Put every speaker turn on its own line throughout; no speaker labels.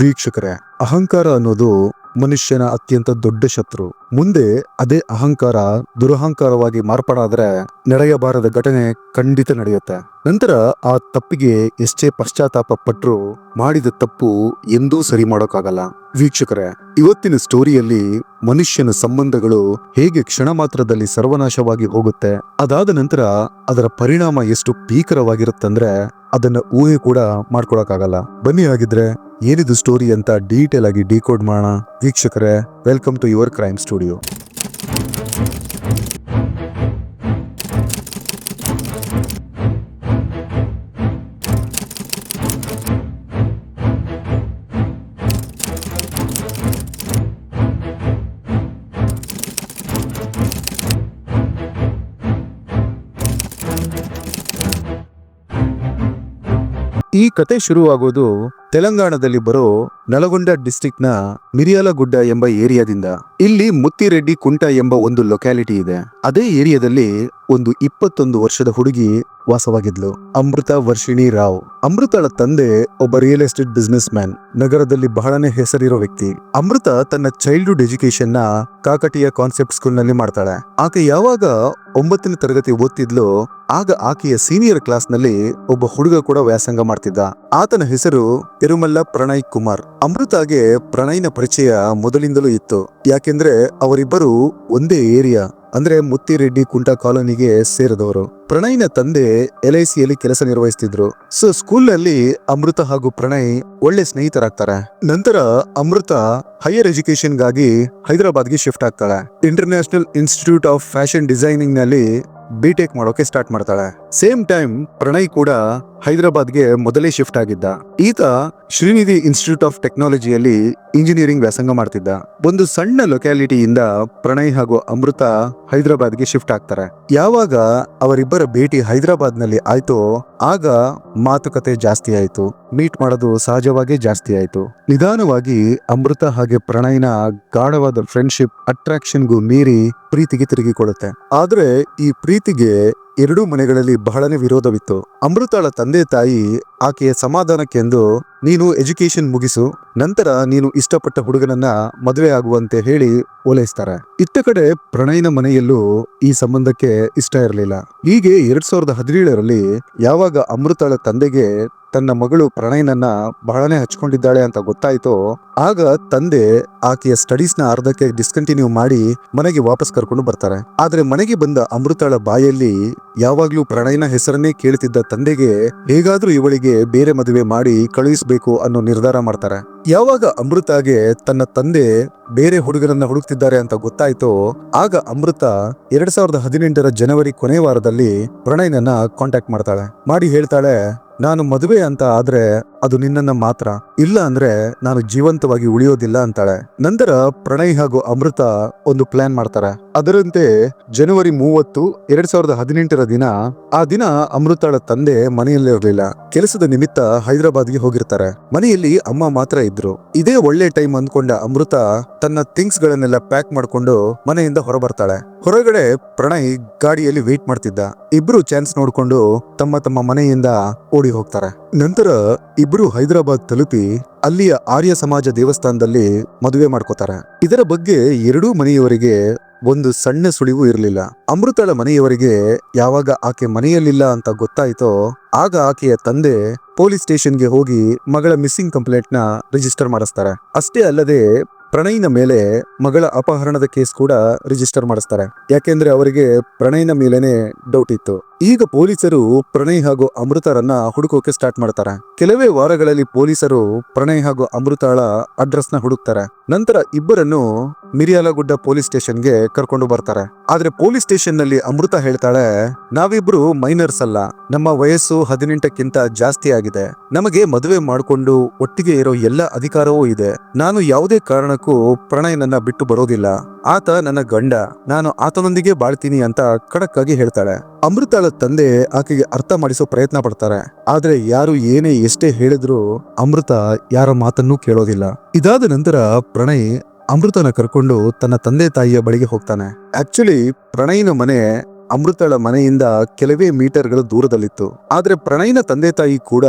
ವೀಕ್ಷಕರೇ, ಅಹಂಕಾರ ಅನ್ನೋದು ಮನುಷ್ಯನ ಅತ್ಯಂತ ದೊಡ್ಡ ಶತ್ರು. ಮುಂದೆ ಅದೇ ಅಹಂಕಾರ ದುರಹಂಕಾರವಾಗಿ ಮಾರ್ಪಾಡಾದ್ರೆ ನಡೆಯಬಾರದ ಘಟನೆ ಖಂಡಿತ ನಡೆಯುತ್ತೆ. ನಂತರ ಆ ತಪ್ಪಿಗೆ ಎಷ್ಟೇ ಪಶ್ಚಾತ್ತಾಪ ಪಟ್ರು ಮಾಡಿದ ತಪ್ಪು ಎಂದೂ ಸರಿ ಮಾಡೋಕ್ಕಾಗಲ್ಲ. ವೀಕ್ಷಕರೇ, ಇವತ್ತಿನ ಸ್ಟೋರಿಯಲ್ಲಿ ಮನುಷ್ಯನ ಸಂಬಂಧಗಳು ಹೇಗೆ ಕ್ಷಣ ಮಾತ್ರದಲ್ಲಿ ಸರ್ವನಾಶವಾಗಿ ಹೋಗುತ್ತೆ, ಅದಾದ ನಂತರ ಅದರ ಪರಿಣಾಮ ಎಷ್ಟು ಭೀಕರವಾಗಿರುತ್ತಂದ್ರೆ ಅದನ್ನ ಊಹೆ ಕೂಡ ಮಾಡ್ಕೊಳಕ್ಕಾಗಲ್ಲ. ಬನ್ನಿ ಆಗಿದ್ರೆ ಏನಿದು ಸ್ಟೋರಿ ಅಂತ ಡೀಟೇಲ್ ಆಗಿ ಡಿಕೋಡ್ ಮಾಡೋಣ. ವೀಕ್ಷಕರೇ welcome to your crime studio ಈ ಕತೆ ಶುರುವಾಗೋದು ತೆಲಂಗಾಣದಲ್ಲಿ ಬರೋ ನಲಗೊಂಡ ಡಿಸ್ಟಿಕ್ನ ಮಿರಿಯಾಲಗುಡ್ಡ ಎಂಬ ಏರಿಯಾದಿಂದ ಇಲ್ಲಿ ಮುತ್ತಿರೆಡ್ಡಿ ಕುಂಟ ಎಂಬ ಒಂದು ಲೊಕ್ಯಾಲಿಟಿ ಇದೆ. ಅದೇ ಏರಿಯಾದಲ್ಲಿ ಒಂದು ಇಪ್ಪತ್ತೊಂದು ವರ್ಷದ ಹುಡುಗಿ ವಾಸವಾಗಿದ್ಲು. ಅಮೃತ ವರ್ಷಿಣಿ ರಾವ್. ಅಮೃತಳ ತಂದೆ ಒಬ್ಬ ರಿಯಲ್ ಎಸ್ಟೇಟ್ ಬಿಸ್ನೆಸ್ ಮ್ಯಾನ್ ನಗರದಲ್ಲಿ ಬಹಳನೇ ಹೆಸರಿರೋ ವ್ಯಕ್ತಿ. ಅಮೃತ ತನ್ನ ಚೈಲ್ಡ್ಹುಡ್ ಎಜುಕೇಶನ್ನ ಕಾಕಟಿಯ ಕಾನ್ಸೆಪ್ಟ್ ಸ್ಕೂಲ್ನಲ್ಲಿ ಮಾಡ್ತಾಳೆ. ಆಕೆ ಯಾವಾಗ ಒಂಬತ್ತನೇ ತರಗತಿ ಓದ್ತಿದ್ಲು, ಆಗ ಆಕೆಯ ಸೀನಿಯರ್ ಕ್ಲಾಸ್ನಲ್ಲಿ ಒಬ್ಬ ಹುಡುಗ ಕೂಡ ವ್ಯಾಸಂಗ ಮಾಡ್ತಿದ್ದ. ಆತನ ಹೆಸರು ತಿರುಮಲ್ಲ ಪ್ರಣಯ್ ಕುಮಾರ್. ಅಮೃತಾಗೆ ಪ್ರಣಯ್ನ ಪರಿಚಯ ಮೊದಲಿಂದಲೂ ಇತ್ತು. ಯಾಕೆಂದ್ರೆ ಅವರಿಬ್ಬರು ಒಂದೇ ಏರಿಯಾ, ಅಂದ್ರೆ ಮುತ್ತಿರೆಡ್ಡಿ ಕುಂಟ ಕಾಲೋನಿಗೆ ಸೇರಿದವರು. ಪ್ರಣಯ್ನ ತಂದೆ ಎಲ್ ಐ ಸಿಯಲ್ಲಿ ಕೆಲಸ ನಿರ್ವಹಿಸ್ತಿದ್ರು. ಸೊ ಸ್ಕೂಲ್ನಲ್ಲಿ ಅಮೃತ ಹಾಗೂ ಪ್ರಣಯ್ ಒಳ್ಳೆ ಸ್ನೇಹಿತರಾಗ್ತಾರೆ. ನಂತರ ಅಮೃತ ಹೈಯರ್ ಎಜುಕೇಶನ್ಗಾಗಿ ಹೈದರಾಬಾದ್ಗೆ ಶಿಫ್ಟ್ ಆಗ್ತಾಳೆ. ಇಂಟರ್ನ್ಯಾಷನಲ್ ಇನ್ಸ್ಟಿಟ್ಯೂಟ್ ಆಫ್ ಫ್ಯಾಷನ್ ಡಿಸೈನಿಂಗ್ನಲ್ಲಿ ಬಿಟೆಕ್ ಮಾಡೋಕೆ ಸ್ಟಾರ್ಟ್ ಮಾಡ್ತಾಳೆ. ಸೇಮ್ ಟೈಮ್ ಪ್ರಣಯ್ ಕೂಡ ಹೈದರಾಬಾದ್ಗೆ ಮೊದಲೇ ಶಿಫ್ಟ್ ಆಗಿದ್ದ. ಈತ ಶ್ರೀನಿಧಿ ಇನ್ಸ್ಟಿಟ್ಯೂಟ್ ಆಫ್ ಟೆಕ್ನಾಲಜಿಯಲ್ಲಿ ಇಂಜಿನಿಯರಿಂಗ್ ವ್ಯಾಸಂಗ ಮಾಡ್ತಿದ್ದ. ಒಂದು ಸಣ್ಣ ಲೊಕ್ಯಾಲಿಟಿಯಿಂದ ಪ್ರಣಯ್ ಹಾಗೂ ಅಮೃತ ಹೈದರಾಬಾದ್ಗೆ ಶಿಫ್ಟ್ ಆಗ್ತಾರೆ. ಯಾವಾಗ ಅವರಿಬ್ಬರ ಭೇಟಿ ಹೈದರಾಬಾದ್ನಲ್ಲಿ ಆಯ್ತೋ, ಆಗ ಮಾತುಕತೆ ಜಾಸ್ತಿ ಆಯ್ತು. ಮೀಟ್ ಮಾಡೋದು ಸಹಜವಾಗೇ ಜಾಸ್ತಿ ಆಯ್ತು. ನಿಧಾನವಾಗಿ ಅಮೃತ ಹಾಗೆ ಪ್ರಣಯ್ನ ಗಾಢವಾದ ಫ್ರೆಂಡ್ಶಿಪ್ ಅಟ್ರಾಕ್ಷನ್ಗೂ ಮೀರಿ ಪ್ರೀತಿಗೆ ತಿರುಗಿಕೊಳ್ಳುತ್ತೆ. ಆದ್ರೆ ಈ ಪ್ರೀತಿಗೆ ಎರಡೂ ಮನೆಗಳಲ್ಲಿ ಬಹಳನೇ ವಿರೋಧವಿತ್ತು. ಅಮೃತಾಳ ತಂದೆ ತಾಯಿ ಆಕೆಯ ಸಮಾಧಾನಕ್ಕೆಂದು ನೀನು ಎಜುಕೇಶನ್ ಮುಗಿಸು, ನಂತರ ನೀನು ಇಷ್ಟಪಟ್ಟ ಹುಡುಗನನ್ನ ಮದುವೆ ಆಗುವಂತೆ ಹೇಳಿ ಓಲೈಸ್ತಾರೆ. ಇತ್ತ ಕಡೆ ಪ್ರಣಯನ ಮನೆಯಲ್ಲೂ ಈ ಸಂಬಂಧಕ್ಕೆ ಇಷ್ಟ ಇರಲಿಲ್ಲ. ಹೀಗೆ ಎರಡ್ ಸಾವಿರದ ಹದಿನೇಳರಲ್ಲಿ ಯಾವಾಗ ಅಮೃತಾಳ ತಂದೆಗೆ ತನ್ನ ಮಗಳು ಪ್ರಣಯ್ನನ್ನ ಬಹಳನೇ ಹಚ್ಕೊಂಡಿದ್ದಾಳೆ ಅಂತ ಗೊತ್ತಾಯ್ತೋ, ಆಗ ತಂದೆ ಆಕೆಯ ಸ್ಟಡೀಸ್ನ ಅರ್ಧಕ್ಕೆ ಡಿಸ್ಕಂಟಿನ್ಯೂ ಮಾಡಿ ಮನೆಗೆ ವಾಪಸ್ ಕರ್ಕೊಂಡು ಬರ್ತಾರೆ. ಆದ್ರೆ ಮನೆಗೆ ಬಂದ ಅಮೃತಾಳ ಬಾಯಲ್ಲಿ ಯಾವಾಗ್ಲೂ ಪ್ರಣಯನ ಹೆಸರನ್ನೇ ಕೇಳ್ತಿದ್ದ ತಂದೆಗೆ ಹೇಗಾದ್ರೂ ಇವಳಿಗೆ ಬೇರೆ ಮದುವೆ ಮಾಡಿ ಕಳುಹಿಸ್ಬೇಕು ಅನ್ನೋ ನಿರ್ಧಾರ ಮಾಡ್ತಾರೆ. ಯಾವಾಗ ಅಮೃತಾಗೆ ತನ್ನ ತಂದೆ ಬೇರೆ ಹುಡುಗರನ್ನ ಹುಡುಕ್ತಿದ್ದಾರೆ ಅಂತ ಗೊತ್ತಾಯ್ತೋ, ಆಗ ಅಮೃತ ಎರಡ್ ಸಾವಿರದ ಹದಿನೆಂಟರ ಜನವರಿ ಕೊನೆ ವಾರದಲ್ಲಿ ಪ್ರಣಯ್ನನ್ನ ಕಾಂಟ್ಯಾಕ್ಟ್ ಮಾಡ್ತಾಳೆ. ಮಾಡಿ ಹೇಳ್ತಾಳೆ, ನಾನು ಮದುವೆ ಅಂತ ಆದ್ರೆ ಅದು ನಿನ್ನನ್ನ ಮಾತ್ರ. ಇಲ್ಲ ಅಂದ್ರೆ ನಾನು ಜೀವಂತವಾಗಿ ಉಳಿಯೋದಿಲ್ಲ ಅಂತಾಳೆ. ನಂತರ ಪ್ರಣಯ್ ಹಾಗೂ ಅಮೃತ ಒಂದು ಪ್ಲಾನ್ ಮಾಡ್ತಾರೆ. ಅದರಂತೆ ಜನವರಿ ಮೂವತ್ತು, ಎರಡ್ ಸಾವಿರದ ಹದಿನೆಂಟರ ದಿನ, ಆ ದಿನ ಅಮೃತಾಳ ತಂದೆ ಮನೆಯಲ್ಲಿರಲಿಲ್ಲ ಕೆಲಸದ ನಿಮಿತ್ತ ಹೈದರಾಬಾದ್ಗೆ ಹೋಗಿರ್ತಾರೆ. ಮನೆಯಲ್ಲಿ ಅಮ್ಮ ಮಾತ್ರ ಇದ್ರು. ಇದೇ ಒಳ್ಳೆ ಟೈಮ್ ಅಂದ್ಕೊಂಡ ಅಮೃತ ತನ್ನ ಥಿಂಗ್ಸ್ ಗಳನ್ನೆಲ್ಲ ಪ್ಯಾಕ್ ಮಾಡ್ಕೊಂಡು ಮನೆಯಿಂದ ಹೊರಬರ್ತಾಳೆ. ಹೊರಗಡೆ ಪ್ರಣಯ್ ಗಾಡಿಯಲ್ಲಿ ವೇಟ್ ಮಾಡ್ತಿದ್ದ. ಇಬ್ರು ಚಾನ್ಸ್ ನೋಡ್ಕೊಂಡು ತಮ್ಮ ತಮ್ಮ ಮನೆಯಿಂದ ಓಡಿ ಹೋಗ್ತಾರೆ. ನಂತರ ಇಬ್ರು ಹೈದರಾಬಾದ್ ತಲುಪಿ ಅಲ್ಲಿಯ ಆರ್ಯ ಸಮಾಜ ದೇವಸ್ಥಾನದಲ್ಲಿ ಮದುವೆ ಮಾಡ್ಕೋತಾರೆ. ಇದರ ಬಗ್ಗೆ ಎರಡೂ ಮನೆಯವರಿಗೆ ಒಂದು ಸಣ್ಣ ಸುಳಿವು ಇರಲಿಲ್ಲ. ಅಮೃತಳ ಮನೆಯವರಿಗೆ ಯಾವಾಗ ಆಕೆ ಮನೆಯಲ್ಲಿಲ್ಲ ಅಂತ ಗೊತ್ತಾಯ್ತೋ, ಆಗ ಆಕೆಯ ತಂದೆ ಪೊಲೀಸ್ ಸ್ಟೇಷನ್ಗೆ ಹೋಗಿ ಮಗಳ ಮಿಸ್ಸಿಂಗ್ ಕಂಪ್ಲೇಂಟ್ನ ರಿಜಿಸ್ಟರ್ ಮಾಡಿಸ್ತಾರೆ. ಅಷ್ಟೇ ಅಲ್ಲದೆ, ಪ್ರಣಯ್ನ ಮೇಲೆ ಮಗಳ ಅಪಹರಣದ ಕೇಸ್ ಕೂಡ ರಿಜಿಸ್ಟರ್ ಮಾಡಿಸ್ತಾರೆ. ಯಾಕೆಂದ್ರೆ ಅವರಿಗೆ ಪ್ರಣಯ್ನ ಮೇಲೇನೆ ಡೌಟ್ ಇತ್ತು. ಈಗ ಪೊಲೀಸರು ಪ್ರಣಯ್ ಹಾಗೂ ಅಮೃತರನ್ನ ಹುಡುಕೋಕೆ ಸ್ಟಾರ್ಟ್ ಮಾಡ್ತಾರೆ. ಕೆಲವೇ ವಾರಗಳಲ್ಲಿ ಪೊಲೀಸರು ಪ್ರಣಯ್ ಹಾಗೂ ಅಮೃತಾಳ ಅಡ್ರೆಸ್ನ ಹುಡುಕ್ತಾರೆ. ನಂತರ ಇಬ್ಬರನ್ನು ಮಿರಿಯಾಲಗುಡ್ಡ ಪೊಲೀಸ್ ಸ್ಟೇಷನ್ಗೆ ಕರ್ಕೊಂಡು ಬರ್ತಾರೆ. ಆದ್ರೆ ಪೊಲೀಸ್ ಸ್ಟೇಷನ್ನಲ್ಲಿ ಅಮೃತ ಹೇಳ್ತಾಳೆ, ನಾವಿಬ್ರು ಮೈನರ್ಸ್ ಅಲ್ಲ. ನಮ್ಮ ವಯಸ್ಸು ಹದಿನೆಂಟಕ್ಕಿಂತ ಜಾಸ್ತಿ ಆಗಿದೆ. ನಮಗೆ ಮದುವೆ ಮಾಡಿಕೊಂಡು ಒಟ್ಟಿಗೆ ಇರೋ ಎಲ್ಲ ಅಧಿಕಾರವೂ ಇದೆ. ನಾನು ಯಾವುದೇ ಕಾರಣಕ್ಕೂ ಪ್ರಣಯನನ್ನ ಬಿಟ್ಟು ಬರೋದಿಲ್ಲ. ಆತ ನನ್ನ ಗಂಡ. ನಾನು ಆತನೊಂದಿಗೆ ಬಾಳ್ತೀನಿ ಅಂತ ಖಡಕ್ ಆಗಿ ಹೇಳ್ತಾಳೆ. ಅಮೃತಾಳ ತಂದೆ ಆಕೆಗೆ ಅರ್ಥ ಮಾಡಿಸೋ ಪ್ರಯತ್ನ ಪಡ್ತಾರೆ. ಆದ್ರೆ ಯಾರು ಏನೇ ಎಷ್ಟೇ ಹೇಳಿದ್ರು ಅಮೃತ ಯಾರ ಮಾತನ್ನೂ ಕೇಳೋದಿಲ್ಲ. ಇದಾದ ನಂತರ ಪ್ರಣಯ್ ಅಮೃತನ ಕರ್ಕೊಂಡು ತನ್ನ ತಂದೆ ತಾಯಿಯ ಬಳಿಗೆ ಹೋಗ್ತಾನೆ. ಆಕ್ಚುಲಿ ಪ್ರಣಯ್ನ ಮನೆ ಅಮೃತಳ ಮನೆಯಿಂದ ಕೆಲವೇ ಮೀಟರ್ಗಳ ದೂರದಲ್ಲಿತ್ತು. ಆದ್ರೆ ಪ್ರಣಯ್ನ ತಂದೆ ತಾಯಿ ಕೂಡ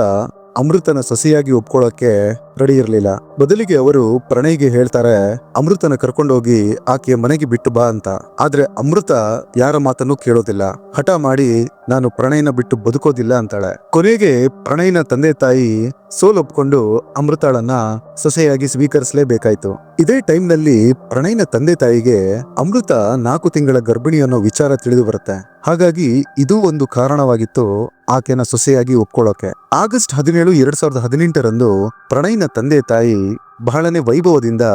ಅಮೃತನ ಸಸಿಯಾಗಿ ಒಪ್ಕೊಳ್ಳೋಕೆ ರೆಡಿ ಇರಲಿಲ್ಲ. ಬದಲಿಗೆ ಅವರು ಪ್ರಣಯ್ಗೆ ಹೇಳ್ತಾರೆ, ಅಮೃತನ ಕರ್ಕೊಂಡೋಗಿ ಆಕೆಯ ಮನೆಗೆ ಬಿಟ್ಟು ಬಾ ಅಂತ. ಆದ್ರೆ ಅಮೃತ ಯಾರ ಮಾತನ್ನು ಕೇಳೋದಿಲ್ಲ. ಹಠ ಮಾಡಿ, ನಾನು ಪ್ರಣಯ್ನ ಬಿಟ್ಟು ಬದುಕೋದಿಲ್ಲ ಅಂತಾಳೆ. ಕೊನೆಗೆ ಪ್ರಣಯ್ನ ತಂದೆ ತಾಯಿ ಸೋಲೊಪ್ಕೊಂಡು ಅಮೃತಾಳನ್ನ ಸೊಸೆಯಾಗಿ ಸ್ವೀಕರಿಸಲೇಬೇಕಾಯ್ತು. ಇದೇ ಟೈಮ್ನಲ್ಲಿ ಪ್ರಣಯ್ನ ತಂದೆ ತಾಯಿಗೆ ಅಮೃತ ನಾಲ್ಕು ತಿಂಗಳ ಗರ್ಭಿಣಿ ಅನ್ನೋ ವಿಚಾರ ತಿಳಿದು ಬರುತ್ತೆ. ಹಾಗಾಗಿ ಇದು ಒಂದು ಕಾರಣವಾಗಿತ್ತು ಆಕೆನ ಸೊಸೆಯಾಗಿ ಒಪ್ಕೊಳ್ಳೋಕೆ. ಆಗಸ್ಟ್ ಹದಿನೇಳು, ಎರಡ್ ಸಾವಿರದ ಹದಿನೆಂಟರಂದು ಪ್ರಣಯ್ನ ತಂದೆ ತಾಯಿ ಬಹಳನೇ ವೈಭವದಿಂದ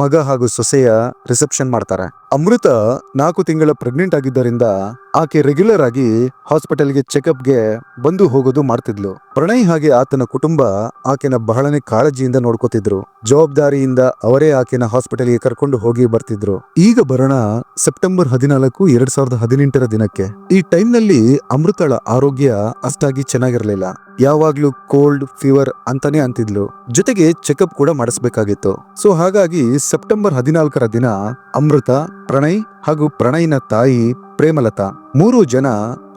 ಮಗ ಹಾಗೂ ಸೊಸೆಯ ರಿಸೆಪ್ಷನ್ ಮಾಡ್ತಾರೆ. ಅಮೃತ ನಾಲ್ಕು ತಿಂಗಳ ಪ್ರೆಗ್ನೆಂಟ್ ಆಗಿದ್ದರಿಂದ ಆಕೆ ರೆಗ್ಯುಲರ್ ಆಗಿ ಹಾಸ್ಪಿಟಲ್ಗೆ ಚೆಕಪ್ಗೆ ಬಂದು ಹೋಗೋದು ಮಾಡ್ತಿದ್ಲು. ಪ್ರಣಯ್ ಹಾಗೆ ಆತನ ಕುಟುಂಬ ಆಕೆನ ಬಹಳನೇ ಕಾಳಜಿಯಿಂದ ನೋಡ್ಕೋತಿದ್ರು. ಜವಾಬ್ದಾರಿಯಿಂದ ಅವರೇ ಆಕೆನ ಹಾಸ್ಪಿಟಲ್ಗೆ ಕರ್ಕೊಂಡು ಹೋಗಿ ಬರ್ತಿದ್ರು. ಈಗ ಬರೋಣ ಸೆಪ್ಟೆಂಬರ್ ಹದಿನಾಲ್ಕು, ಎರಡ್ ಸಾವಿರದ ಹದಿನೆಂಟರ ದಿನಕ್ಕೆ. ಈ ಟೈಮ್ನಲ್ಲಿ ಅಮೃತಳ ಆರೋಗ್ಯ ಅಷ್ಟಾಗಿ ಚೆನ್ನಾಗಿರ್ಲಿಲ್ಲ. ಯಾವಾಗ್ಲೂ ಕೋಲ್ಡ್ ಫೀವರ್ ಅಂತಾನೆ ಅಂತಿದ್ಲು. ಜೊತೆಗೆ ಚೆಕಪ್ ಕೂಡ ಮಾಡಿಸ್ಬೇಕಾಗಿತ್ತು ಸೊ ಹಾಗಾಗಿ ಸೆಪ್ಟೆಂಬರ್ ಹದಿನಾಲ್ಕರ ದಿನ ಅಮೃತ, ಪ್ರಣಯ್ ಹಾಗೂ ಪ್ರಣಯ್ನ ತಾಯಿ ಪ್ರೇಮಲತಾ ಮೂರು ಜನ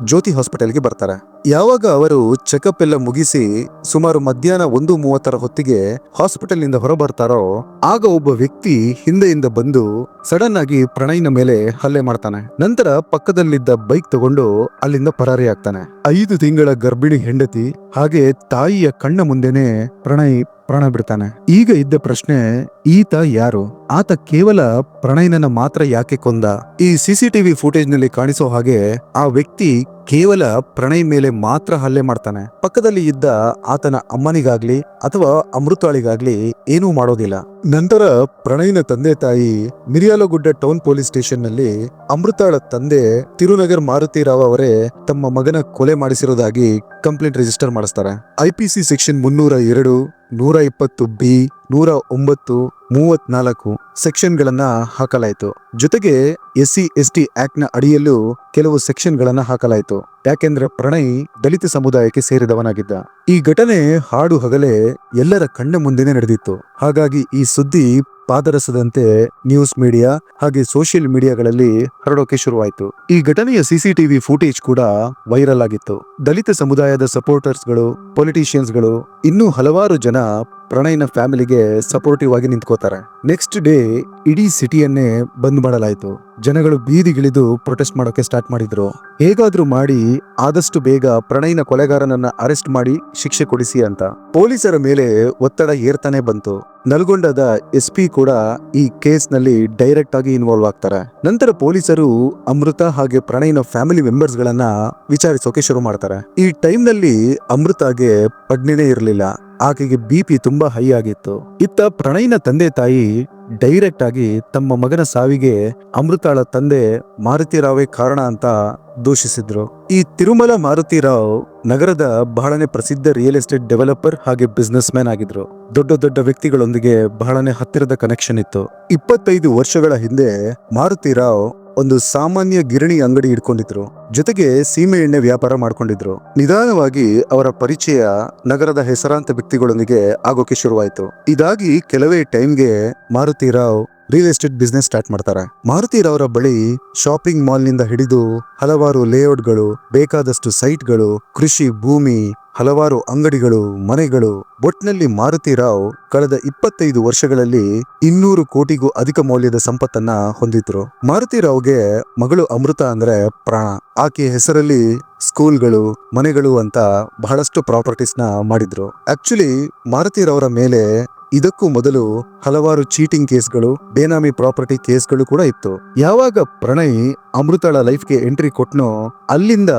ಜ್ಯೋತಿ ಹಾಸ್ಪಿಟಲ್ಗೆ ಬರ್ತಾರೆ. ಯಾವಾಗ ಅವರು ಚೆಕಪ್ ಎಲ್ಲ ಮುಗಿಸಿ ಸುಮಾರು ಮಧ್ಯಾಹ್ನ ಒಂದು ಮೂವತ್ತರ ಹೊತ್ತಿಗೆ ಹಾಸ್ಪಿಟಲ್ನಿಂದ ಹೊರ ಬರ್ತಾರೋ ಆಗ ಒಬ್ಬ ವ್ಯಕ್ತಿ ಹಿಂದೆಯಿಂದ ಬಂದು ಸಡನ್ ಆಗಿ ಪ್ರಣಯ್ನ ಮೇಲೆ ಹಲ್ಲೆ ಮಾಡ್ತಾನೆ. ನಂತರ ಪಕ್ಕದಲ್ಲಿದ್ದ ಬೈಕ್ ತಗೊಂಡು ಅಲ್ಲಿಂದ ಪರಾರಿ ಆಗ್ತಾನೆ. ಐದು ತಿಂಗಳ ಗರ್ಭಿಣಿ ಹೆಂಡತಿ, ಹಾಗೆ ತಾಯಿಯ ಕಣ್ಣ ಮುಂದೆನೆ ಪ್ರಣಯ್ ಪ್ರಾಣ ಬಿಡ್ತಾನೆ. ಈಗ ಇದ್ದ ಪ್ರಶ್ನೆ, ಈತ ಯಾರು? ಆತ ಕೇವಲ ಪ್ರಣಯ್ನನ್ನ ಮಾತ್ರ ಯಾಕೆ ಕೊಂದ? ಈ ಸಿಸಿಟಿವಿ ಫುಟೇಜ್ನಲ್ಲಿ ಕಾಣಿಸೋ ಹಾಗೆ ಆ ವ್ಯಕ್ತಿ ಕೇವಲ ಪ್ರಣಯ್ ಮೇಲೆ ಮಾತ್ರ ಹಲ್ಲೆ ಮಾಡ್ತಾನೆ. ಪಕ್ಕದಲ್ಲಿ ಇದ್ದ ಆತನ ಅಮ್ಮನಿಗಾಗ್ಲಿ ಅಥವಾ ಅಮೃತಾಳಿಗಾಗ್ಲಿ ಏನೂ ಮಾಡೋದಿಲ್ಲ. ನಂತರ ಪ್ರಣಯ್ನ ತಂದೆ ತಾಯಿ ಮಿರಿಯಾಲಗುಡ್ಡ ಟೌನ್ ಪೊಲೀಸ್ ಸ್ಟೇಷನ್ನಲ್ಲಿ ಅಮೃತಾಳ ತಂದೆ ತಿರುನಗರ್ ಮಾರುತಿರಾವ್ ಅವರೇ ತಮ್ಮ ಮಗನ ಕೊಲೆ ಮಾಡಿಸಿರೋದಾಗಿ ಕಂಪ್ಲೇಂಟ್ ರಿಜಿಸ್ಟರ್ ಮಾಡಿಸ್ತಾರೆ. ಐಪಿಸಿ ಸೆಕ್ಷನ್ ಮುನ್ನೂರ ಎರಡು ನೂರ ಇಪ್ಪತ್ತು ಬಿ ನೂರ ಒಂಬತ್ತು ಮೂವತ್ನಾಲ್ಕು ಸೆಕ್ಷನ್ ಗಳನ್ನ ಹಾಕಲಾಯಿತು. ಜೊತೆಗೆ ಎಸ್ ಸಿ ಎಸ್ ಟಿ ಆಕ್ಟ್ನ ಅಡಿಯಲ್ಲೂ ಕೆಲವು ಸೆಕ್ಷನ್ ಗಳನ್ನ ಹಾಕಲಾಯಿತು. ಯಾಕೆಂದ್ರೆ ಪ್ರಣಯ್ ದಲಿತ ಸಮುದಾಯಕ್ಕೆ ಸೇರಿದವನಾಗಿದ್ದ. ಈ ಘಟನೆ ಹಾಡು ಹಗಲೇ ಎಲ್ಲರ ಕಣ್ಣ ಮುಂದೆನೆ ನಡೆದಿತ್ತು. ಹಾಗಾಗಿ ಈ ಸುದ್ದಿ ಪಾದರಸದಂತೆ ನ್ಯೂಸ್ ಮೀಡಿಯಾ ಹಾಗೆ ಸೋಷಿಯಲ್ ಮೀಡಿಯಾಗಳಲ್ಲಿ ಹರಡೋಕೆ ಶುರುವಾಯಿತು. ಈ ಘಟನೆಯ ಸಿಸಿಟಿವಿ ಫುಟೇಜ್ ಕೂಡ ವೈರಲ್ ಆಗಿತ್ತು. ದಲಿತ ಸಮುದಾಯದ ಸಪೋರ್ಟರ್ಸ್ಗಳು, ಪೊಲಿಟಿಷಿಯನ್ಸ್ಗಳು ಇನ್ನೂ ಹಲವಾರು ಜನ ಪ್ರಣಯ್ನ ಫ್ಯಾಮಿಲಿಗೆ ಸಪೋರ್ಟಿವ್ ಆಗಿ ನಿಂತ್ಕೋತಾರೆ. ನೆಕ್ಸ್ಟ್ ಡೇ ಇಡೀ ಸಿಟಿಯನ್ನೇ ಬಂದ್ ಮಾಡಲಾಯಿತು. ಜನಗಳು ಬೀದಿಗಿಳಿದು ಪ್ರೊಟೆಸ್ಟ್ ಮಾಡೋಕೆ ಸ್ಟಾರ್ಟ್ ಮಾಡಿದ್ರು. ಹೇಗಾದ್ರೂ ಮಾಡಿ ಆದಷ್ಟು ಬೇಗ ಪ್ರಣಯ್ನ ಕೊಲೆಗಾರನನ್ನ ಅರೆಸ್ಟ್ ಮಾಡಿ ಶಿಕ್ಷೆ ಕೊಡಿಸಿ ಅಂತ. ಪೊಲೀಸರ ಮೇಲೆ ಒತ್ತಡ ಏರ್ತಾನೆ ಬಂತು. ನಲ್ಗೊಂಡದ ಎಸ್ ಪಿ ಕೂಡ ಈ ಕೇಸ್ನಲ್ಲಿ ಡೈರೆಕ್ಟ್ ಆಗಿ ಇನ್ವಾಲ್ವ್ ಆಗ್ತಾರೆ. ನಂತರ ಪೊಲೀಸರು ಅಮೃತ ಹಾಗೆ ಪ್ರಣಯ್ನ ಫ್ಯಾಮಿಲಿ ಮೆಂಬರ್ಸ್ ಗಳನ್ನ ವಿಚಾರಿಸೋಕೆ ಶುರು ಮಾಡ್ತಾರೆ. ಈ ಟೈಮ್ನಲ್ಲಿ ಅಮೃತಾಗೆ ಪಡ್ನಿನೇ ಇರಲಿಲ್ಲ. ಆಕೆಗೆ ಬಿ ಪಿ ತುಂಬಾ ಹೈ ಆಗಿತ್ತು. ಇತ್ತ ಪ್ರಣಯ್ನ ತಂದೆ ತಾಯಿ ಡೈರೆಕ್ಟ್ ಆಗಿ ತಮ್ಮ ಮಗನ ಸಾವಿಗೆ ಅಮೃತಾಳ ತಂದೆ ಮಾರುತಿರಾವೇ ಕಾರಣ ಅಂತ ದೂಷಿಸಿದ್ರು. ಈ ತಿರುಮಲ ಮಾರುತಿರಾವ್ ನಗರದ ಬಹಳನೇ ಪ್ರಸಿದ್ಧ ರಿಯಲ್ ಎಸ್ಟೇಟ್ ಡೆವಲಪರ್ ಹಾಗೆ ಬಿಸ್ನೆಸ್ ಮ್ಯಾನ್ ಆಗಿದ್ರು. ದೊಡ್ಡ ದೊಡ್ಡ ವ್ಯಕ್ತಿಗಳೊಂದಿಗೆ ಬಹಳನೇ ಹತ್ತಿರದ ಕನೆಕ್ಷನ್ ಇತ್ತು. ಇಪ್ಪತ್ತೈದು ವರ್ಷಗಳ ಹಿಂದೆ ಮಾರುತಿ ರಾವ್ ಒಂದು ಸಾಮಾನ್ಯ ಗಿರಣಿ ಅಂಗಡಿ ಇಟ್ಕೊಂಡಿದ್ರು. ಜೊತೆಗೆ ಸೀಮೆ ಎಣ್ಣೆ ವ್ಯಾಪಾರ ಮಾಡ್ಕೊಂಡಿದ್ರು. ನಿಧಾನವಾಗಿ ಅವರ ಪರಿಚಯ ನಗರದ ಹೆಸರಾಂತ ವ್ಯಕ್ತಿಗಳೊಂದಿಗೆ ಆಗೋಕೆ ಶುರುವಾಯಿತು. ಇದಾಗಿ ಕೆಲವೇ ಟೈಮ್ಗೆ Maruthi Rao real estate business start ಮಾಡ್ತಾರೆ. ಮಾರುತಿ ರಾವ್ರ ಬಳಿ ಶಾಪಿಂಗ್ ಮಾಲ್ನಿಂದ ಹಿಡಿದು ಹಲವಾರು ಲೇಔಟ್ಗಳು ಬೇಕಾದಷ್ಟು ಸೈಟ್ಗಳು ಕೃಷಿ ಭೂಮಿ ಹಲವಾರು ಅಂಗಡಿಗಳು, ಮನೆಗಳು ಒಟ್ನಲ್ಲಿ ಮಾರುತಿರಾವ್ ಕಳೆದ ಇಪ್ಪತ್ತೈದು ವರ್ಷಗಳಲ್ಲಿ ಇನ್ನೂರು ಕೋಟಿಗೂ ಅಧಿಕ ಮೌಲ್ಯದ ಸಂಪತ್ತನ್ನ ಹೊಂದಿದ್ರು. ಮಾರುತಿ ರಾವ್ಗೆ ಮಗಳು ಅಮೃತ ಅಂದ್ರೆ ಪ್ರಾಣ. ಆಕೆಯ ಹೆಸರಲ್ಲಿ ಸ್ಕೂಲ್ಗಳು, ಮನೆಗಳು ಅಂತ ಬಹಳಷ್ಟು ಪ್ರಾಪರ್ಟೀಸ್ನ ಮಾಡಿದ್ರು. ಆಕ್ಚುಲಿ ಮಾರುತಿರವರ ಮೇಲೆ ಇದಕ್ಕೂ ಮೊದಲು ಹಲವಾರು ಚೀಟಿಂಗ್ ಕೇಸ್ಗಳು, ಬೇನಾಮಿ ಪ್ರಾಪರ್ಟಿ ಕೇಸ್ಗಳು ಕೂಡ ಇತ್ತು. ಯಾವಾಗ ಪ್ರಣಯ್ ಅಮೃತಳ ಲೈಫ್ಗೆ ಎಂಟ್ರಿ ಕೊಟ್ನೋ, ಅಲ್ಲಿಂದ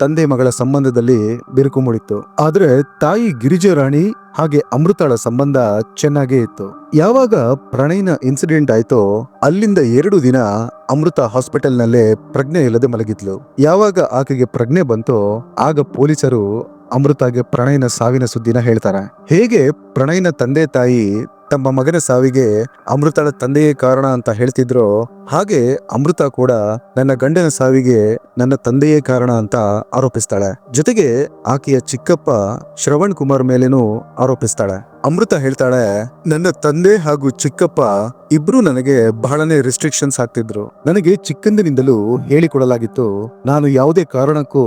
ತಂದೆ ಮಗಳ ಸಂಬಂಧದಲ್ಲಿ ಬಿರುಕು ಮೂಡಿತ್ತು. ಆದ್ರೆ ತಾಯಿ ಗಿರಿಜಾರಾಣಿ ಹಾಗೆ ಅಮೃತಳ ಸಂಬಂಧ ಚೆನ್ನಾಗೇ ಇತ್ತು. ಯಾವಾಗ ಪ್ರಣಯ್ನ ಇನ್ಸಿಡೆಂಟ್ ಆಯ್ತೋ, ಅಲ್ಲಿಂದ ಎರಡು ದಿನ ಅಮೃತ ಹಾಸ್ಪಿಟಲ್ ನಲ್ಲೇ ಪ್ರಜ್ಞೆ ಇಲ್ಲದೆ ಮಲಗಿದ್ಲು. ಯಾವಾಗ ಆಕೆಗೆ ಪ್ರಜ್ಞೆ ಬಂತೋ, ಆಗ ಪೊಲೀಸರು ಅಮೃತಾಗೆ ಪ್ರಣಯ್ನ ಸಾವಿನ ಸುದ್ದಿನ ಹೇಳ್ತಾರೆ. ಹೇಗೆ ಪ್ರಣಯ್ನ ತಂದೆ ತಾಯಿ ತಮ್ಮ ಮಗನ ಸಾವಿಗೆ ಅಮೃತಳ ತಂದೆಯೇ ಕಾರಣ ಅಂತ ಹೇಳ್ತಿದ್ರು ಹಾಗೆ ಅಮೃತ ಕೂಡ ನನ್ನ ಗಂಡನ ಸಾವಿಗೆ ನನ್ನ ತಂದೆಯೇ ಕಾರಣ ಅಂತ ಆರೋಪಿಸ್ತಾಳೆ. ಜೊತೆಗೆ ಆಕೆಯ ಚಿಕ್ಕಪ್ಪ ಶ್ರವಣ್ ಕುಮಾರ್ ಮೇಲೇನೂ ಆರೋಪಿಸ್ತಾಳೆ. ಅಮೃತ ಹೇಳ್ತಾಳೆ, ನನ್ನ ತಂದೆ ಹಾಗೂ ಚಿಕ್ಕಪ್ಪ ಇಬ್ರು ನನಗೆ ಬಹಳನೇ ರಿಸ್ಟ್ರಿಕ್ಷನ್ಸ್ ಹಾಕ್ತಿದ್ರು. ನನಗೆ ಚಿಕ್ಕಂದಿನಿಂದಲೂ ಹೇಳಿಕೊಡಲಾಗಿತ್ತು. ನಾನು ಯಾವುದೇ ಕಾರಣಕ್ಕೂ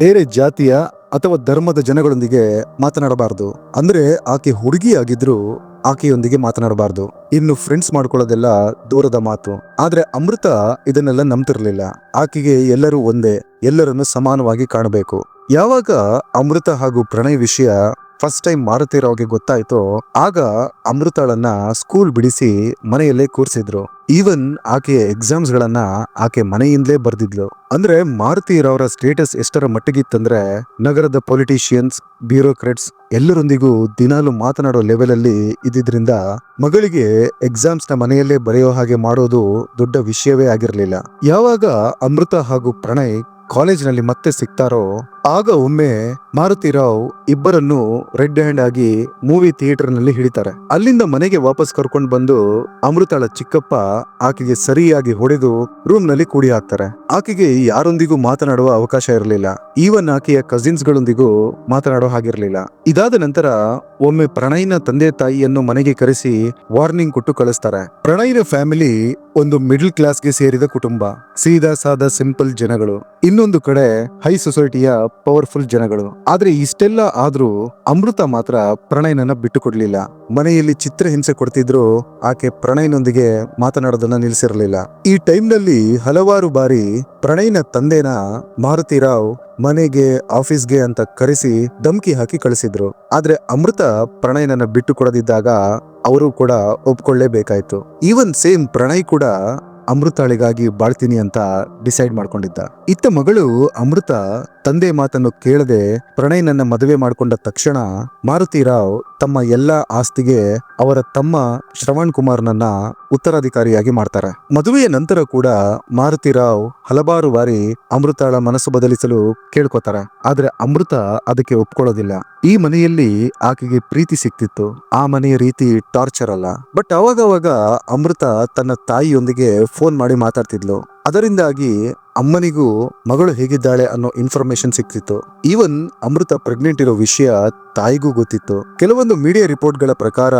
ಬೇರೆ ಜಾತಿಯ ಅಥವಾ ಧರ್ಮದ ಜನಗಳೊಂದಿಗೆ ಮಾತನಾಡಬಾರದು. ಅಂದ್ರೆ ಆಕೆ ಹುಡುಗಿ ಆಗಿದ್ರು ಆಕೆಯೊಂದಿಗೆ ಮಾತನಾಡಬಾರದು. ಇನ್ನು ಫ್ರೆಂಡ್ಸ್ ಮಾಡ್ಕೊಳ್ಳೋದೆಲ್ಲ ದೂರದ ಮಾತು. ಆದ್ರೆ ಅಮೃತ ಇದನ್ನೆಲ್ಲ ನಂಬ್ತಿರ್ಲಿಲ್ಲ. ಆಕೆಗೆ ಎಲ್ಲರೂ ಒಂದೇ, ಎಲ್ಲರನ್ನು ಸಮಾನವಾಗಿ ಕಾಣಬೇಕು. ಯಾವಾಗ ಅಮೃತ ಹಾಗೂ ಪ್ರಣಯ್ ವಿಷಯ ಫಸ್ಟ್ ಟೈಮ್ ಮಾರುತಿರೋಗೆ ಗೊತ್ತಾಯ್ತೋ, ಆಗ ಅಮೃತಳನ್ನ ಸ್ಕೂಲ್ ಬಿಡಿಸಿ ಮನೆಯಲ್ಲೇ ಕೂರ್ಸಿದ್ರು. ಈವನ್ ಆಕೆಯ ಎಕ್ಸಾಮ್ಸ್ ಗಳನ್ನ ಆಕೆ ಮನೆಯಿಂದಲೇ ಬರ್ದಿದ್ಲು. ಅಂದ್ರೆ ಮಾರುತಿರವರ ಸ್ಟೇಟಸ್ ಎಷ್ಟರ ಮಟ್ಟಿಗಿತ್ತಂದ್ರೆ ನಗರದ ಪೊಲಿಟಿಷಿಯನ್ಸ್ ಬ್ಯೂರೋಕ್ರೆಟ್ಸ್ ಎಲ್ಲರೊಂದಿಗೂ ದಿನಾಲು ಮಾತನಾಡೋ ಲೆವೆಲ್ ಅಲ್ಲಿ ಇದ್ದಿದ್ರಿಂದ ಮಗಳಿಗೆ ಎಕ್ಸಾಮ್ಸ್ನ ಮನೆಯಲ್ಲೇ ಬರೆಯೋ ಹಾಗೆ ಮಾಡೋದು ದೊಡ್ಡ ವಿಷಯವೇ ಆಗಿರಲಿಲ್ಲ. ಯಾವಾಗ ಅಮೃತ ಹಾಗೂ ಪ್ರಣಯ್ ಕಾಲೇಜ್ನಲ್ಲಿ ಮತ್ತೆ ಸಿಗ್ತಾರೋ ಆಗ ಒಮ್ಮೆ ಮಾರುತಿ ರಾವ್ ಇಬ್ಬರನ್ನು ರೆಡ್ ಹ್ಯಾಂಡ್ ಆಗಿ ಮೂವಿ ಥಿಯೇಟರ್ನಲ್ಲಿ ಹಿಡಿತಾರೆ. ಅಲ್ಲಿಂದ ಮನೆಗೆ ವಾಪಸ್ ಕರ್ಕೊಂಡು ಬಂದು ಅಮೃತಾಳ ಚಿಕ್ಕಪ್ಪ ಆಕೆಗೆ ಸರಿಯಾಗಿ ಹೊಡೆದು ರೂಮ್ನಲ್ಲಿ ಕೂಡಿ ಹಾಕ್ತಾರೆ. ಆಕೆಗೆ ಯಾರೊಂದಿಗೂ ಮಾತನಾಡುವ ಅವಕಾಶ ಇರಲಿಲ್ಲ. ಈವನ್ ಆಕೆಯ ಕಸಿನ್ಸ್ ಗಳೊಂದಿಗೂ ಮಾತನಾಡೋ ಹಾಗಿರಲಿಲ್ಲ. ಇದಾದ ನಂತರ ಒಮ್ಮೆ ಪ್ರಣಯ್ನ ತಂದೆ ತಾಯಿಯನ್ನು ಮನೆಗೆ ಕರೆಸಿ ವಾರ್ನಿಂಗ್ ಕೊಟ್ಟು ಕಳಿಸ್ತಾರೆ. ಪ್ರಣಯ್ನ ಫ್ಯಾಮಿಲಿ ಒಂದು ಮಿಡಲ್ ಕ್ಲಾಸ್ಗೆ ಸೇರಿದ ಕುಟುಂಬ. ಸೀದಾ ಸಾದಾ ಸಿಂಪಲ್ ಜನಗಳು. ಇನ್ನೊಂದು ಕಡೆ ಹೈ ಸೊಸೈಟಿಯ ಪವರ್ಫುಲ್ ಜನಗಳು. ಆದ್ರೆ ಇಷ್ಟೆಲ್ಲ ಆದ್ರೂ ಅಮೃತ ಮಾತ್ರ ಪ್ರಣಯನನ್ನ ಬಿಟ್ಟು ಕೊಡ್ಲಿಲ್ಲ ಮನೆಯಲ್ಲಿ ಚಿತ್ರಹಿಂಸೆ ಕೊಡ್ತಿದ್ರು, ಆಕೆ ಪ್ರಣಯ್ನೊಂದಿಗೆ ಮಾತನಾಡೋದನ್ನ ನಿಲ್ಲಿಸಿರಲಿಲ್ಲ ಈ ಟೈಮ್ನಲ್ಲಿ ಹಲವಾರು ಬಾರಿ ಪ್ರಣಯ್ನ ತಂದೆನ ಮಾರುತಿ ರಾವ್ ಮನೆಗೆ, ಆಫೀಸ್ಗೆ ಅಂತ ಕರೆಸಿ ಧಮ್ಕಿ ಹಾಕಿ ಕಳಿಸಿದ್ರು. ಆದ್ರೆ ಅಮೃತ ಪ್ರಣಯನನ್ನ ಬಿಟ್ಟು ಕೊಡದಿದ್ದಾಗ ಅವರು ಕೂಡ ಒಪ್ಕೊಳ್ಳೇಬೇಕಾಯ್ತು. ಈವನ್ ಸೇಮ್ ಪ್ರಣಯ್ ಕೂಡ ಅಮೃತಾಳಿಗಾಗಿ ಬಾಳ್ತೀನಿ ಅಂತ ಡಿಸೈಡ್ ಮಾಡ್ಕೊಂಡಿದ್ದ. ಇತ್ತ ಮಗಳು ಅಮೃತ ತಂದೆ ಮಾತನ್ನು ಕೇಳದೆ ಪ್ರಣಯ್ ನನ್ನ ಮದುವೆ ಮಾಡಿಕೊಂಡ ತಕ್ಷಣ ಮಾರುತಿರಾವ್ ತಮ್ಮ ಎಲ್ಲ ಆಸ್ತಿಗೆ ಅವರ ತಮ್ಮ ಶ್ರವಣ್ ಕುಮಾರ್ನನ್ನ ಉತ್ತರಾಧಿಕಾರಿಯಾಗಿ ಮಾಡ್ತಾರೆ. ಮದುವೆಯ ನಂತರ ಕೂಡ ಮಾರುತಿ ರಾವ್ ಹಲವಾರು ಬಾರಿ ಅಮೃತಾಳ ಮನಸ್ಸು ಬದಲಿಸಲು ಕೇಳ್ಕೊತಾರೆ. ಆದ್ರೆ ಅಮೃತ ಅದಕ್ಕೆ ಒಪ್ಕೊಳ್ಳೋದಿಲ್ಲ. ಈ ಮನೆಯಲ್ಲಿ ಆಕೆಗೆ ಪ್ರೀತಿ ಸಿಕ್ತಿತ್ತು. ಆ ಮನೆಯ ರೀತಿ ಟಾರ್ಚರ್ ಅಲ್ಲ. ಬಟ್ ಅವಾಗವಾಗ ಅಮೃತ ತನ್ನ ತಾಯಿಯೊಂದಿಗೆ ಫೋನ್ ಮಾಡಿ ಮಾತಾಡ್ತಿದ್ಲು. ಅದರಿಂದಾಗಿ ಅಮ್ಮನಿಗೂ ಮಗಳು ಹೇಗಿದ್ದಾಳೆ ಅನ್ನೋ ಇನ್ಫಾರ್ಮೇಶನ್ ಸಿಕ್ತಿತ್ತು. ಈವನ್ ಅಮೃತ ಪ್ರೆಗ್ನೆಂಟ್ ಇರೋ ವಿಷಯ ತಾಯಿಗೂ ಗೊತ್ತಿತ್ತು. ಕೆಲವೊಂದು ಮೀಡಿಯಾ ರಿಪೋರ್ಟ್ಗಳ ಪ್ರಕಾರ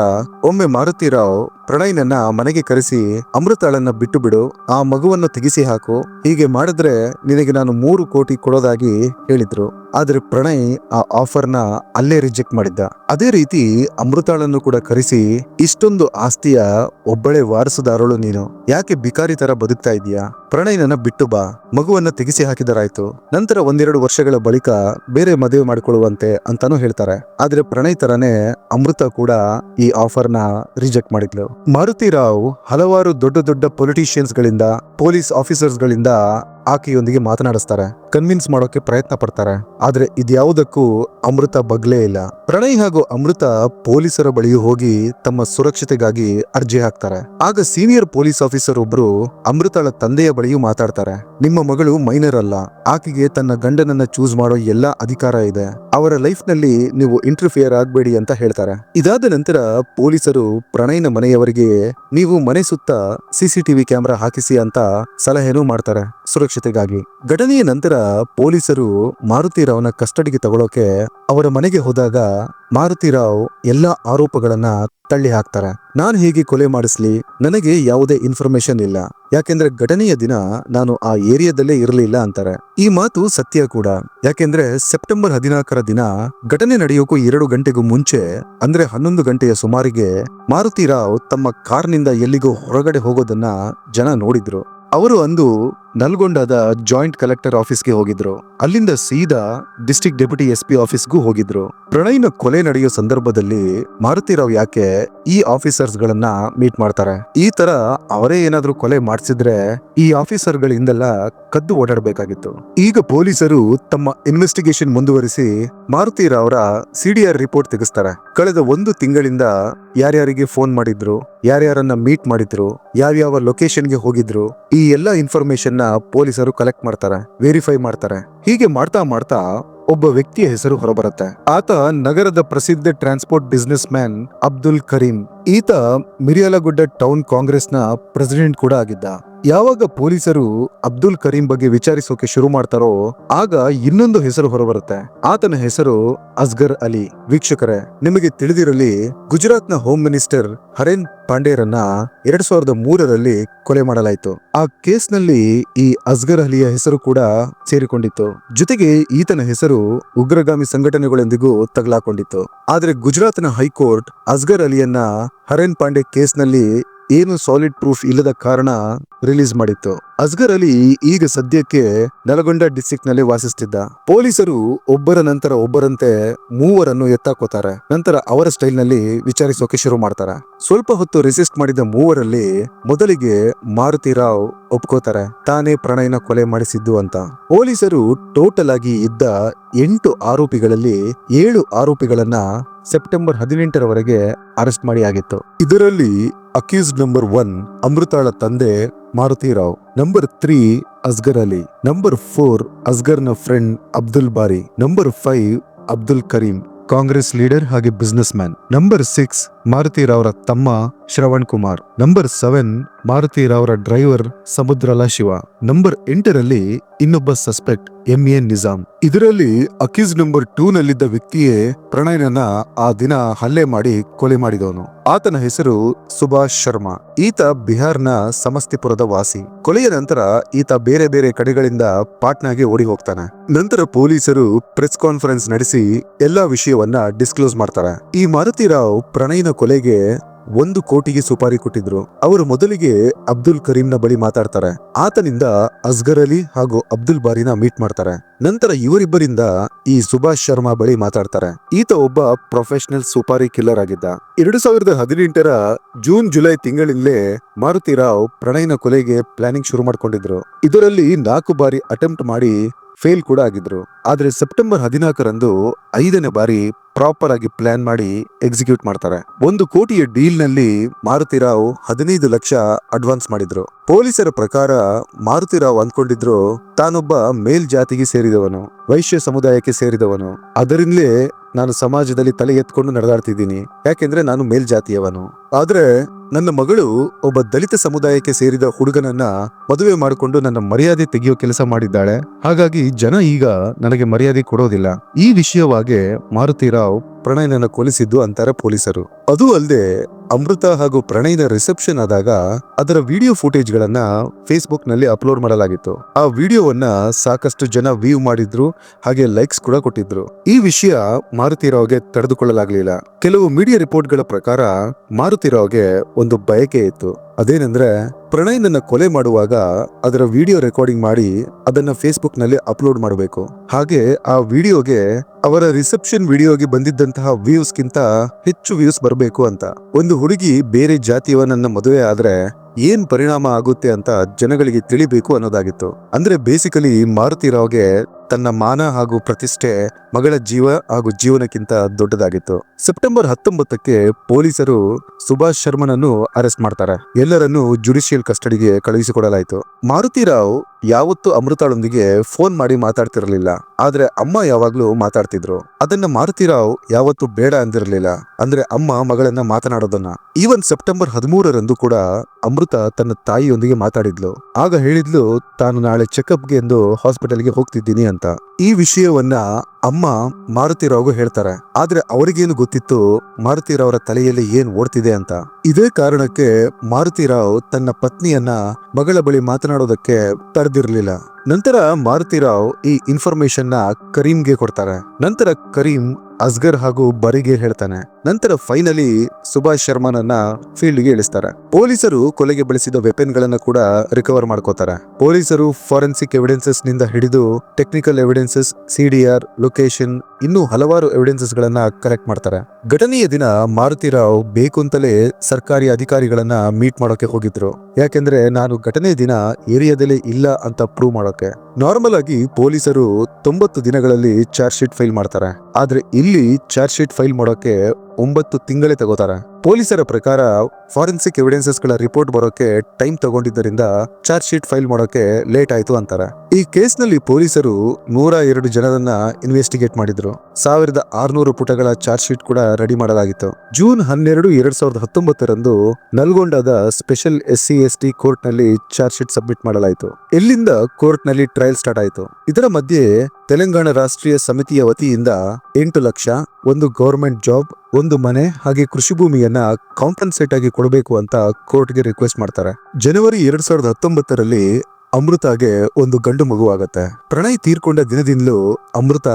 ಒಮ್ಮೆ ಮಾರುತಿ ರಾವ್ ಪ್ರಣಯ್ನನ್ನ ಮನೆಗೆ ಕರೆಸಿ ಅಮೃತಾಳನ್ನ ಬಿಟ್ಟು ಬಿಡು, ಆ ಮಗುವನ್ನು ತೆಗೆಸಿ ಹಾಕು, ಹೀಗೆ ಮಾಡಿದ್ರೆ ನಿನಗೆ ನಾನು ಮೂರು ಕೋಟಿ ಕೊಡೋದಾಗಿ ಹೇಳಿದ್ರು. ಆದ್ರೆ ಪ್ರಣಯ್ ಆ ಆಫರ್ನ ಅಲ್ಲೇ ರಿಜೆಕ್ಟ್ ಮಾಡಿದ್ದ. ಅದೇ ರೀತಿ ಅಮೃತಾಳನ್ನು ಕೂಡ ಕರೆಸಿ ಇಷ್ಟೊಂದು ಆಸ್ತಿಯ ಒಬ್ಬಳೆ ವಾರಸುದಾರಳು ನೀನು. ಯಾಕೆ ಬಿಕಾರಿ ತರ ಬದುಕ್ತಾ ಇದೀಯಾ? ಪ್ರಣಯ್ನನ್ನ ಬಿಟ್ಟು ಬಾ. ಮಗುವನ್ನ ತೆಗೆಸಿ ಹಾಕಿದರಾಯ್ತು. ನಂತರ ಒಂದೆರಡು ವರ್ಷಗಳ ಬಳಿಕ ಬೇರೆ ಮದುವೆ ಮಾಡಿಕೊಳ್ಳುವಂತೆ ಅಂತಾನು ಹೇಳ್ತಾರೆ. ಆದ್ರೆ ಪ್ರಣಯ್ ತರನೇ ಅಮೃತ ಕೂಡ ಈ ಆಫರ್ನ ರಿಜೆಕ್ಟ್ ಮಾಡಿದ್ಲು. ಮಾರುತಿ ರಾವ್ ಹಲವಾರು ದೊಡ್ಡ ದೊಡ್ಡ ಪೊಲಿಟಿಷಿಯನ್ಸ್ ಗಳಿಂದ ಪೊಲೀಸ್ ಆಫೀಸರ್ಸ್ ಗಳಿಂದ ಆಕೆಯೊಂದಿಗೆ ಮಾತನಾಡಿಸ್ತಾರೆ. ಕನ್ವಿನ್ಸ್ ಮಾಡೋಕೆ ಪ್ರಯತ್ನ ಪಡ್ತಾರೆ. ಆದ್ರೆ ಇದ್ಯಾವುದಕ್ಕೂ ಅಮೃತ ಬಗ್ಲೇ ಇಲ್ಲ. ಪ್ರಣಯ್ ಹಾಗೂ ಅಮೃತ ಪೊಲೀಸರ ಬಳಿ ಹೋಗಿ ತಮ್ಮ ಸುರಕ್ಷತೆಗಾಗಿ ಅರ್ಜಿ ಹಾಕ್ತಾರೆ. ಆಗ ಸೀನಿಯರ್ ಪೊಲೀಸ್ ಆಫೀಸರ್ ಒಬ್ರು ಅಮೃತಳ ತಂದೆಯ ಬಳಿಯೂ ಮಾತಾಡ್ತಾರೆ. ನಿಮ್ಮ ಮಗಳು ಮೈನರ್ ಅಲ್ಲ. ಆಕೆಗೆ ತನ್ನ ಗಂಡನನ್ನ ಚೂಸ್ ಮಾಡೋ ಎಲ್ಲಾ ಅಧಿಕಾರ ಇದೆ. ಅವರ ಲೈಫ್ನಲ್ಲಿ ನೀವು ಇಂಟರ್ಫಿಯರ್ ಆಗ್ಬೇಡಿ ಅಂತ ಹೇಳ್ತಾರೆ. ಇದಾದ ನಂತರ ಪೊಲೀಸರು ಪ್ರಣಯ್ನ ಮನೆಯವರಿಗೆ, ನೀವು ಮನೆ ಸುತ್ತ ಸಿಸಿಟಿವಿ ಕ್ಯಾಮೆರಾ ಹಾಕಿಸಿ ಅಂತ ಸಲಹೆನೂ ಮಾಡ್ತಾರೆ. ಸುರಕ್ಷತೆಗಾಗಿ. ಘಟನೆಯ ನಂತರ ಪೊಲೀಸರು ಮಾರುತಿರಾವ್ನ ಕಸ್ಟಡಿಗೆ ತಗೊಳ್ಳೋಕೆ ಅವರ ಮನೆಗೆ ಹೋದಾಗ ಮಾರುತಿರಾವ್ ಎಲ್ಲಾ ಆರೋಪಗಳನ್ನ ತಳ್ಳಿ ಹಾಕ್ತಾರೆ. ನಾನು ಹೇಗೆ ಕೊಲೆ ಮಾಡಿಸ್ಲಿ? ನನಗೆ ಯಾವುದೇ ಇನ್ಫಾರ್ಮೇಶನ್ ಇಲ್ಲ. ಯಾಕೆಂದ್ರೆ ಘಟನೆಯ ದಿನ ನಾನು ಆ ಏರಿಯಾದಲ್ಲೇ ಇರಲಿಲ್ಲ ಅಂತಾರೆ. ಈ ಮಾತು ಸತ್ಯ ಕೂಡ. ಯಾಕೆಂದ್ರೆ ಸೆಪ್ಟೆಂಬರ್ ಹದಿನಾಲ್ಕರ ದಿನ ಘಟನೆ ನಡೆಯೋಕು ಎರಡು ಗಂಟೆಗೂ ಮುಂಚೆ, ಅಂದ್ರೆ ಹನ್ನೊಂದು ಗಂಟೆಯ ಸುಮಾರಿಗೆ ಮಾರುತಿ ರಾವ್ ತಮ್ಮ ಕಾರ್ನಿಂದ ಎಲ್ಲಿಗೂ ಹೊರಗಡೆ ಹೋಗೋದನ್ನ ಜನ ನೋಡಿದ್ರು. ಅವರು ಅಂದು ನಲ್ಗೊಂಡಾದ ಜಾಯಿಂಟ್ ಕಲೆಕ್ಟರ್ ಆಫೀಸ್ಗೆ ಹೋಗಿದ್ರು. ಅಲ್ಲಿಂದ ಸೀದಾ ಡಿಸ್ಟ್ರಿಕ್ಟ್ ಡೆಪ್ಯೂಟಿ ಎಸ್ ಪಿ ಆಫೀಸ್ಗೂ ಹೋಗಿದ್ರು. ಪ್ರಣಯ್ನ ಕೊಲೆ ನಡೆಯೋ ಸಂದರ್ಭದಲ್ಲಿ ಮಾರುತಿರಾವ್ ಯಾಕೆ ಈ ಆಫೀಸರ್ಸ್ ಗಳನ್ನ ಮೀಟ್ ಮಾಡ್ತಾರೆ? ಈ ತರ ಅವರೇ ಏನಾದ್ರೂ ಕೊಲೆ ಮಾಡಿಸಿದ್ರೆ ಈ ಆಫೀಸರ್ ಗಳಿಂದೆಲ್ಲ ಕದ್ದು ಓಡಾಡಬೇಕಾಗಿತ್ತು. ಈಗ ಪೊಲೀಸರು ತಮ್ಮ ಇನ್ವೆಸ್ಟಿಗೇಷನ್ ಮುಂದುವರಿಸಿ ಮಾರುತಿರಾವ್ರ ಸಿಡಿಆರ್ ರಿಪೋರ್ಟ್ ತೆಗೆಸ್ತಾರೆ. ಕಳೆದ ಒಂದು ತಿಂಗಳಿಂದ ಯಾರ್ಯಾರಿಗೆ ಫೋನ್ ಮಾಡಿದ್ರು, ಯಾರ್ಯಾರನ್ನ ಮೀಟ್ ಮಾಡಿದ್ರು, ಯಾವ್ಯಾವ ಲೊಕೇಶನ್ಗೆ ಹೋಗಿದ್ರು, ಈ ಎಲ್ಲಾ ಇನ್ಫಾರ್ಮೇಶನ್ನ ಪೊಲೀಸರು ಕಲೆಕ್ಟ್ ಮಾಡ್ತಾರೆ ವೆರಿಫೈ ಮಾಡ್ತಾರೆ. ಹೀಗೆ ಮಾಡ್ತಾ ಮಾಡ್ತಾ ಒಬ್ಬ ವ್ಯಕ್ತಿಯ ಹೆಸರು ಹೊರಬರುತ್ತೆ. ಆತ ನಗರದ ಪ್ರಸಿದ್ಧ transport businessman Abdul Karim. ಈತ ಮಿರಿಯಲಗುಡ್ಡ ಟೌನ್ ಕಾಂಗ್ರೆಸ್ನ ಪ್ರೆಸಿಡೆಂಟ್ ಕೂಡ ಆಗಿದ್ದ. ಯಾವಾಗ ಪೊಲೀಸರು ಅಬ್ದುಲ್ ಕರೀಂ ಬಗ್ಗೆ ವಿಚಾರಿಸೋಕೆ ಶುರು ಮಾಡ್ತಾರೋ, ಆಗ ಇನ್ನೊಂದು ಹೆಸರು ಹೊರಬರುತ್ತೆ. ಆತನ ಹೆಸರು ಅಸ್ಗರ್ ಅಲಿ. ವೀಕ್ಷಕರೇ, ನಿಮಗೆ ತಿಳಿದಿರಲಿ, ಗುಜರಾತ್ನ ಹೋಮ್ ಮಿನಿಸ್ಟರ್ ಹರೇನ್ ಪಾಂಡೇರನ್ನ ಎರಡ್ ಸಾವಿರದ ಮೂರರಲ್ಲಿ ಕೊಲೆ ಮಾಡಲಾಯಿತು. ಆ ಕೇಸ್ನಲ್ಲಿ ಈ ಅಸ್ಗರ್ ಅಲಿಯ ಹೆಸರು ಕೂಡ ಸೇರಿಕೊಂಡಿತ್ತು. ಜೊತೆಗೆ ಈತನ ಹೆಸರು ಉಗ್ರಗಾಮಿ ಸಂಘಟನೆಗಳೊಂದಿಗೂ ತಗಲಾಕೊಂಡಿತ್ತು. ಆದ್ರೆ ಗುಜರಾತ್ನ ಹೈಕೋರ್ಟ್ ಅಸ್ಗರ್ ಅಲಿಯನ್ನ ಹರೇನ್ ಪಾಂಡೆ ಕೇಸ್ನಲ್ಲಿ ಏನು ಸಾಲಿಡ್ ಪ್ರೂಫ್ ಇಲ್ಲದ ಕಾರಣ ರಿಲೀಸ್ ಮಾಡಿತ್ತು. ಅಸ್ಗರ್ ಅಲಿ ಈಗ ಸದ್ಯಕ್ಕೆ ನಲಗೊಂಡ ಡಿಸ್ಟ್ರಿಕ್ಟ್ನಲ್ಲಿ ವಾಸಿಸುತ್ತಿದ್ದ ಪೊಲೀಸರು ಒಬ್ಬರ ನಂತರ ಒಬ್ಬರಂತೆ ಮೂವರನ್ನು ಎತ್ತಾಕೋತಾರೆ. ನಂತರ ಅವರ ಸ್ಟೈಲ್ನಲ್ಲಿ ವಿಚಾರಿಸೋಕೆ ಶುರು ಮಾಡ್ತಾರೆ. ಸ್ವಲ್ಪ ಹೊತ್ತು ರೆಸಿಸ್ಟ್ ಮಾಡಿದ ಮೂವರಲ್ಲಿ ಮೊದಲಿಗೆ ಮಾರುತಿ ರಾವ್ ಒಪ್ಕೋತಾರೆ. ತಾನೇ ಪ್ರಣಯನ ಕೊಲೆ ಮಾಡಿಸಿದ್ದು ಅಂತ. ಪೊಲೀಸರು ಟೋಟಲ್ ಆಗಿ ಇದ್ದ ಎಂಟು ಆರೋಪಿಗಳಲ್ಲಿ ಏಳು ಆರೋಪಿಗಳನ್ನ ಸೆಪ್ಟೆಂಬರ್ ಹದಿನೆಂಟರವರೆಗೆ ಅರೆಸ್ಟ್ ಮಾಡಿ ಆಗಿತ್ತು. ಇದರಲ್ಲಿ ಅಕ್ಯೂಸ್ಡ್ ನಂಬರ್ ಒನ್ ಅಮೃತಾಳ ತಂದೆ Maruthi Rao number three Asghar Ali. Number four ಅಸ್ಗರ್ನ friend Abdul Bari. Number five Abdul Kareem, Congress leader ಹಾಗೆ businessman number six Maruthi ರಾವ್ರ ತಮ್ಮ ಶ್ರವಣ್ ಕುಮಾರ್ ನಂಬರ್ ಸೆವೆನ್ ಮಾರುತಿ ರಾವ್ರ ಡ್ರೈವರ್ ಸಮುದ್ರಲ ಶಿವ. ನಂಬರ್ ಎಂಟರಲ್ಲಿ ಇನ್ನೊಬ್ಬ ಸಸ್ಪೆಕ್ಟ್ ಎಂ ಎ ನಿಜಾಮ್. ಇದರಲ್ಲಿ ಅಕೀಸ್ number two ನಲ್ಲಿದ್ದ ವ್ಯಕ್ತಿಯೇ ಪ್ರಣಯನನ್ನ ಆ ದಿನ ಹಲ್ಲೆ ಮಾಡಿ ಕೊಲೆ ಮಾಡಿದವನು. ಆತನ ಹೆಸರು ಸುಭಾಷ್ ಶರ್ಮಾ. ಈತ ಬಿಹಾರ್ನ ಸಮಸ್ತಿಪುರದ ವಾಸಿ. ಕೊಲೆಯ ನಂತರ ಈತ ಬೇರೆ ಬೇರೆ ಕಡೆಗಳಿಂದ ಪಾಟ್ನಾಗೆ ಓಡಿ ಹೋಗ್ತಾನೆ ನಂತರ ಪೊಲೀಸರು ಪ್ರೆಸ್ ಕಾನ್ಫರೆನ್ಸ್ ನಡೆಸಿ ಎಲ್ಲಾ ವಿಷಯವನ್ನ ಡಿಸ್ಕ್ಲೋಸ್ ಮಾಡ್ತಾರೆ. ಈ ಮಾರುತಿ ರಾವ್ ಪ್ರಣಯನ ಕೊಲೆಗೆ ಒಂದು ಕೋಟಿಗೆ ಸುಪಾರಿ ಕೊಟ್ಟಿದ್ರು. ಅವರು ಮೊದಲಿಗೆ ಅಬ್ದುಲ್ ಕರೀಂನ ಬಳಿ ಮಾತಾಡ್ತಾರೆ. ಆತನಿಂದ ಅಸ್ಗರ್ ಅಲಿ ಹಾಗೂ ಅಬ್ದುಲ್ ಬಾರಿನ ಮೀಟ್ ಮಾಡ್ತಾರೆ. ನಂತರ ಇವರಿಬ್ಬರಿಂದ ಈ ಸುಭಾಷ್ ಶರ್ಮಾ ಬಳಿ ಮಾತಾಡ್ತಾರೆ. ಈತ ಒಬ್ಬ ಪ್ರೊಫೆಷನಲ್ ಸುಪಾರಿ ಕಿಲ್ಲರ್ ಆಗಿದ್ದ. ಎರಡು ಸಾವಿರದ ಹದಿನೆಂಟರ ಜೂನ್, ಜುಲೈ ತಿಂಗಳಿಂದಲೇ ಮಾರುತಿ ರಾವ್ ಪ್ರಣಯನ ಕೊಲೆಗೆ ಪ್ಲಾನಿಂಗ್ ಶುರು ಮಾಡ್ಕೊಂಡಿದ್ರು. ಇದರಲ್ಲಿ ನಾಲ್ಕು ಬಾರಿ ಅಟೆಂಪ್ಟ್ ಮಾಡಿ ಫೇಲ್ ಕೂಡ ಆಗಿದ್ರು. ಆದ್ರೆ ಸೆಪ್ಟೆಂಬರ್ ಹದಿನಾಲ್ಕರಂದು ಐದನೇ ಬಾರಿ ಪ್ರಾಪರ್ ಆಗಿ ಪ್ಲಾನ್ ಮಾಡಿ ಎಕ್ಸಿಕ್ಯೂಟ್ ಮಾಡ್ತಾರೆ. ಒಂದು ಕೋಟಿಯ ಡೀಲ್ನಲ್ಲಿ ಮಾರುತಿ ರಾವ್ ಹದಿನೈದು ಲಕ್ಷ ಅಡ್ವಾನ್ಸ್ ಮಾಡಿದ್ರು. ಪೊಲೀಸರ ಪ್ರಕಾರ ಮಾರುತಿ ರಾವ್ ಅಂದ್ಕೊಂಡಿದ್ರು, ತಾನೊಬ್ಬ ಮೇಲ್ ಜಾತಿಗೆ ಸೇರಿದವನು, ವೈಶ್ಯ ಸಮುದಾಯಕ್ಕೆ ಸೇರಿದವನು. ಅದರಿಂದಲೇ ನಾನು ಸಮಾಜದಲ್ಲಿ ತಲೆ ಎತ್ಕೊಂಡು ನಡೆದಾಡ್ತಿದ್ದೀನಿ, ಯಾಕೆಂದ್ರೆ ನಾನು ಮೇಲ್ಜಾತಿಯವನು. ಆದ್ರೆ ನನ್ನ ಮಗಳು ಒಬ್ಬ ದಲಿತ ಸಮುದಾಯಕ್ಕೆ ಸೇರಿದ ಹುಡುಗನನ್ನ ಮದುವೆ ಮಾಡಿಕೊಂಡು ನನ್ನ ಮರ್ಯಾದೆ ತೆಗೆಯೋ ಕೆಲಸ ಮಾಡಿದ್ದಾಳೆ. ಹಾಗಾಗಿ ಜನ ಈಗ ನನಗೆ ಮರ್ಯಾದೆ ಕೊಡೋದಿಲ್ಲ. ಈ ವಿಷಯವಾಗಿ ಮಾರುತಿ ರಾವ್ ಪ್ರಣಯನನ್ನ ಕೊಲಿಸಿದ್ದು ಅಂತಾರೆ ಪೊಲೀಸರು. ಅದು ಅಲ್ಲದೆ ಅಮೃತ ಹಾಗೂ ಪ್ರಣಯದ ರಿಸೆಪ್ಷನ್ ಆದಾಗ ಅದರ ವಿಡಿಯೋ ಫುಟೇಜ್ ಗಳನ್ನ ಫೇಸ್ಬುಕ್ನಲ್ಲಿ ಅಪ್ಲೋಡ್ ಮಾಡಲಾಗಿತ್ತು. ಆ ವಿಡಿಯೋವನ್ನ ಸಾಕಷ್ಟು ಜನ ವ್ಯೂ ಮಾಡಿದ್ರು, ಹಾಗೆ ಲೈಕ್ಸ್ ಕೂಡ ಕೊಟ್ಟಿದ್ರು. ಈ ವಿಷಯ ಮಾರುತಿ ರಾವ್ಗೆ ತಡೆದುಕೊಳ್ಳಲಾಗಲಿಲ್ಲ. ಕೆಲವು ಮೀಡಿಯಾ ರಿಪೋರ್ಟ್ಗಳ ಪ್ರಕಾರ ಮಾರುತಿ ರಾವ್ಗೆ ಒಂದು ಬಯಕೆ ಇತ್ತು. ಅದೇನೆಂದ್ರೆ ಪ್ರಣಯನನ್ನ ಕೊಲೆ ಮಾಡುವಾಗ ಅದರ ವಿಡಿಯೋ ರೆಕಾರ್ಡಿಂಗ್ ಮಾಡಿ ಅದನ್ನ ಫೇಸ್ಬುಕ್ನಲ್ಲಿ ಅಪ್ಲೋಡ್ ಮಾಡಬೇಕು. ಹಾಗೆ ಆ ವಿಡಿಯೋಗೆ ಅವರ ರಿಸೆಪ್ಷನ್ ವಿಡಿಯೋಗೆ ಬಂದಿದ್ದಂತಹ ವ್ಯೂಸ್ ಗಿಂತ ಹೆಚ್ಚು ವ್ಯೂಸ್ ಬರಬೇಕು ಅಂತ. ಒಂದು ಹುಡುಗಿ ಬೇರೆ ಜಾತಿಯವನನ್ನ ಮದುವೆ ಆದ್ರೆ ಏನ್ ಪರಿಣಾಮ ಆಗುತ್ತೆ ಅಂತ ಜನಗಳಿಗೆ ತಿಳಿಬೇಕು ಅನ್ನೋದಾಗಿತ್ತು. ಅಂದ್ರೆ ಬೇಸಿಕಲಿ ಮಾರುತಿ ರಾವ್ಗೆ ತನ್ನ ಮಾನ ಹಾಗೂ ಪ್ರತಿಷ್ಠೆ ಮಗಳ ಜೀವ ಹಾಗೂ ಜೀವನಕ್ಕಿಂತ ದೊಡ್ಡದಾಗಿತ್ತು. ಸೆಪ್ಟೆಂಬರ್ ಹತ್ತೊಂಬತ್ತಕ್ಕೆ ಪೊಲೀಸರು ಸುಭಾಷ್ ಶರ್ಮನನ್ನು ಅರೆಸ್ಟ್ ಮಾಡ್ತಾರೆ. ಎಲ್ಲರನ್ನೂ ಜುಡಿಷಿಯಲ್ ಕಸ್ಟಡಿಗೆ ಕಳುಹಿಸಿಕೊಡಲಾಯಿತು. ಮಾರುತಿ ರಾವ್ ಯಾವತ್ತೂ ಅಮೃತಾಳೊಂದಿಗೆ ಫೋನ್ ಮಾಡಿ ಮಾತಾಡ್ತಿರಲಿಲ್ಲ. ಆದ್ರೆ ಅಮ್ಮ ಯಾವಾಗ್ಲೂ ಮಾತಾಡ್ತಿದ್ರು. ಅದನ್ನ ಮಾರುತಿ ರಾವ್ ಯಾವತ್ತೂ ಬೇಡ ಅಂದಿರಲಿಲ್ಲ. ಅಂದ್ರೆ ಅಮ್ಮ ಮಗಳನ್ನ ಮಾತನಾಡೋದನ್ನ. ಈವನ್ ಸೆಪ್ಟೆಂಬರ್ ಹದಿಮೂರರಂದು ಕೂಡ ಅಮೃತ ತನ್ನ ತಾಯಿಯೊಂದಿಗೆ ಮಾತಾಡಿದ್ಲು. ಆಗ ಹೇಳಿದ್ಲು, ತಾನು ನಾಳೆ ಚೆಕಪ್ಗೆ ಎಂದು ಹಾಸ್ಪಿಟಲ್ಗೆ ಹೋಗ್ತಿದ್ದೀನಿ ಅಂತ. ಈ ವಿಷಯವನ್ನ ಅಮ್ಮ ಮಾರುತಿರಾವ್ಗೂ ಹೇಳ್ತಾರೆ, ಆದ್ರೆ ಅವರಿಗೇನು ಗೊತ್ತಿತ್ತು ಮಾರುತಿರಾವ್ರ ತಲೆಯಲ್ಲಿ ಏನ್ ಓಡ್ತಿದೆ ಅಂತ? ಇದೇ ಕಾರಣಕ್ಕೆ ಮಾರುತಿರಾವ್ ತನ್ನ ಪತ್ನಿಯನ್ನ ಮಗಳ ಬಳಿ ಮಾತನಾಡೋದಕ್ಕೆ ತಡೆದಿರ್ಲಿಲ್ಲ ನಂತರ ಮಾರುತಿರಾವ್ ಈ ಇನ್ಫಾರ್ಮೇಶನ್ನ ಕರೀಂಗೆ ಕೊಡ್ತಾರೆ. ನಂತರ ಕರೀಂ ಅಸ್ಗರ್ ಹಾಗೂ ಬರಿಗೆ ಹೇಳ್ತಾನೆ. ನಂತರ ಫೈನಲಿ ಸುಭಾಷ್ ಶರ್ಮಾನನ್ನ ಫೀಲ್ಡ್ಗೆ ಇಳಿಸ್ತಾರೆ. ಪೊಲೀಸರು ಕೊಲೆಗೆ ಬಳಸಿದ ವೆಪನ್ ಗಳನ್ನ ಕೂಡ ರಿಕವರ್ ಮಾಡ್ಕೋತಾರೆ. ಪೊಲೀಸರು ಫಾರೆನ್ಸಿಕ್ ಎವಿಡೆನ್ಸಸ್ನಿಂದ ಹಿಡಿದು ಟೆಕ್ನಿಕಲ್ ಎವಿಡೆನ್ಸಸ್ ಸಿಡಿಆರ್ ಲೊಕೇಶನ್ ಇನ್ನೂ ಹಲವಾರು ಎವಿಡೆನ್ಸಸ್ ಗಳನ್ನ ಕಲೆಕ್ಟ್ ಮಾಡ್ತಾರೆ. ಘಟನೆಯ ದಿನ ಮಾರುತಿರಾವ್ ಬೇಕು ಅಂತಲೇ ಸರ್ಕಾರಿ ಅಧಿಕಾರಿಗಳನ್ನ ಮೀಟ್ ಮಾಡೋಕೆ ಹೋಗಿದ್ರು. ಯಾಕೆಂದ್ರೆ, ನಾನು ಘಟನೆ ದಿನ ಏರಿಯಾದಲ್ಲೇ ಇಲ್ಲ ಅಂತ ಪ್ರೂವ್ ಮಾಡೋಕೆ. ನಾರ್ಮಲ್ ಆಗಿ ಪೊಲೀಸರು ತೊಂಬತ್ತು ದಿನಗಳಲ್ಲಿ ಚಾರ್ಜ್ ಶೀಟ್ ಫೈಲ್ ಮಾಡ್ತಾರೆ. ಆದ್ರೆ ಇಲ್ಲಿ ಚಾರ್ಜ್ ಶೀಟ್ ಫೈಲ್ ಮಾಡೋಕೆ ಒಂಬತ್ತು ತಿಂಗಳೇ ತಗೋತಾರೆ. ಪೊಲೀಸರ ಪ್ರಕಾರ ಫಾರೆನ್ಸಿಕ್ ಎವಿಡೆನ್ಸಸ್ಗಳ ರಿಪೋರ್ಟ್ ಬರೋಕೆ ಟೈಮ್ ತಗೊಂಡಿದ್ದರಿಂದ ಚಾರ್ಜ್ ಶೀಟ್ ಫೈಲ್ ಮಾಡೋಕೆ ಲೇಟ್ ಆಯ್ತು ಅಂತಾರೆ. ಈ ಕೇಸ್ನಲ್ಲಿ ಪೊಲೀಸರು ನೂರ ಎರಡು ಜನರನ್ನ ಇನ್ವೆಸ್ಟಿಗೇಟ್ ಮಾಡಿದ್ರು. ಸಾವಿರದ ಆರುನೂರು ಪುಟಗಳ ಚಾರ್ಜ್ ಶೀಟ್ ಕೂಡ ರೆಡಿ ಮಾಡಲಾಗಿತ್ತು. ಜೂನ್ ಹನ್ನೆರಡು ಎರಡ್ ಸಾವಿರದ ಹತ್ತೊಂಬತ್ತರಂದು ನಲ್ಗೊಂಡದ special S C S T ಕೋರ್ಟ್ನಲ್ಲಿ ಚಾರ್ಜ್ ಶೀಟ್ ಸಬ್ಮಿಟ್ ಮಾಡಲಾಯಿತು. ಇಲ್ಲಿಂದ ಕೋರ್ಟ್ನಲ್ಲಿ ಟ್ರಯಲ್ ಸ್ಟಾರ್ಟ್ ಆಯಿತು. ಇದರ ಮಧ್ಯೆ ತೆಲಂಗಾಣ ರಾಷ್ಟ್ರೀಯ ಸಮಿತಿಯ ವತಿಯಿಂದ ಎಂಟು ಲಕ್ಷ, ಒಂದು ಗೌರ್ಮೆಂಟ್ ಜಾಬ್ ಒಂದು ಮನೆ ಹಾಗೆ ಕೃಷಿ ಭೂಮಿಯನ್ನ ಕಾಂಪನ್ಸೇಟ್ ಆಗಿ ಕೊಡಬೇಕು ಅಂತ ಕೋರ್ಟ್ಗೆ ರಿಕ್ವೆಸ್ಟ್ ಮಾಡ್ತಾರೆ. ಜನವರಿ ಎರಡ್ ಸಾವಿರದ ಹತ್ತೊಂಬತ್ತರಲ್ಲಿ ಅಮೃತಾಗೆ ಒಂದು ಗಂಡು ಮಗುವಾಗತ್ತೆ. ಪ್ರಣಯ್ ತೀರ್ಕೊಂಡ ದಿನದಿಂದಲೂ ಅಮೃತ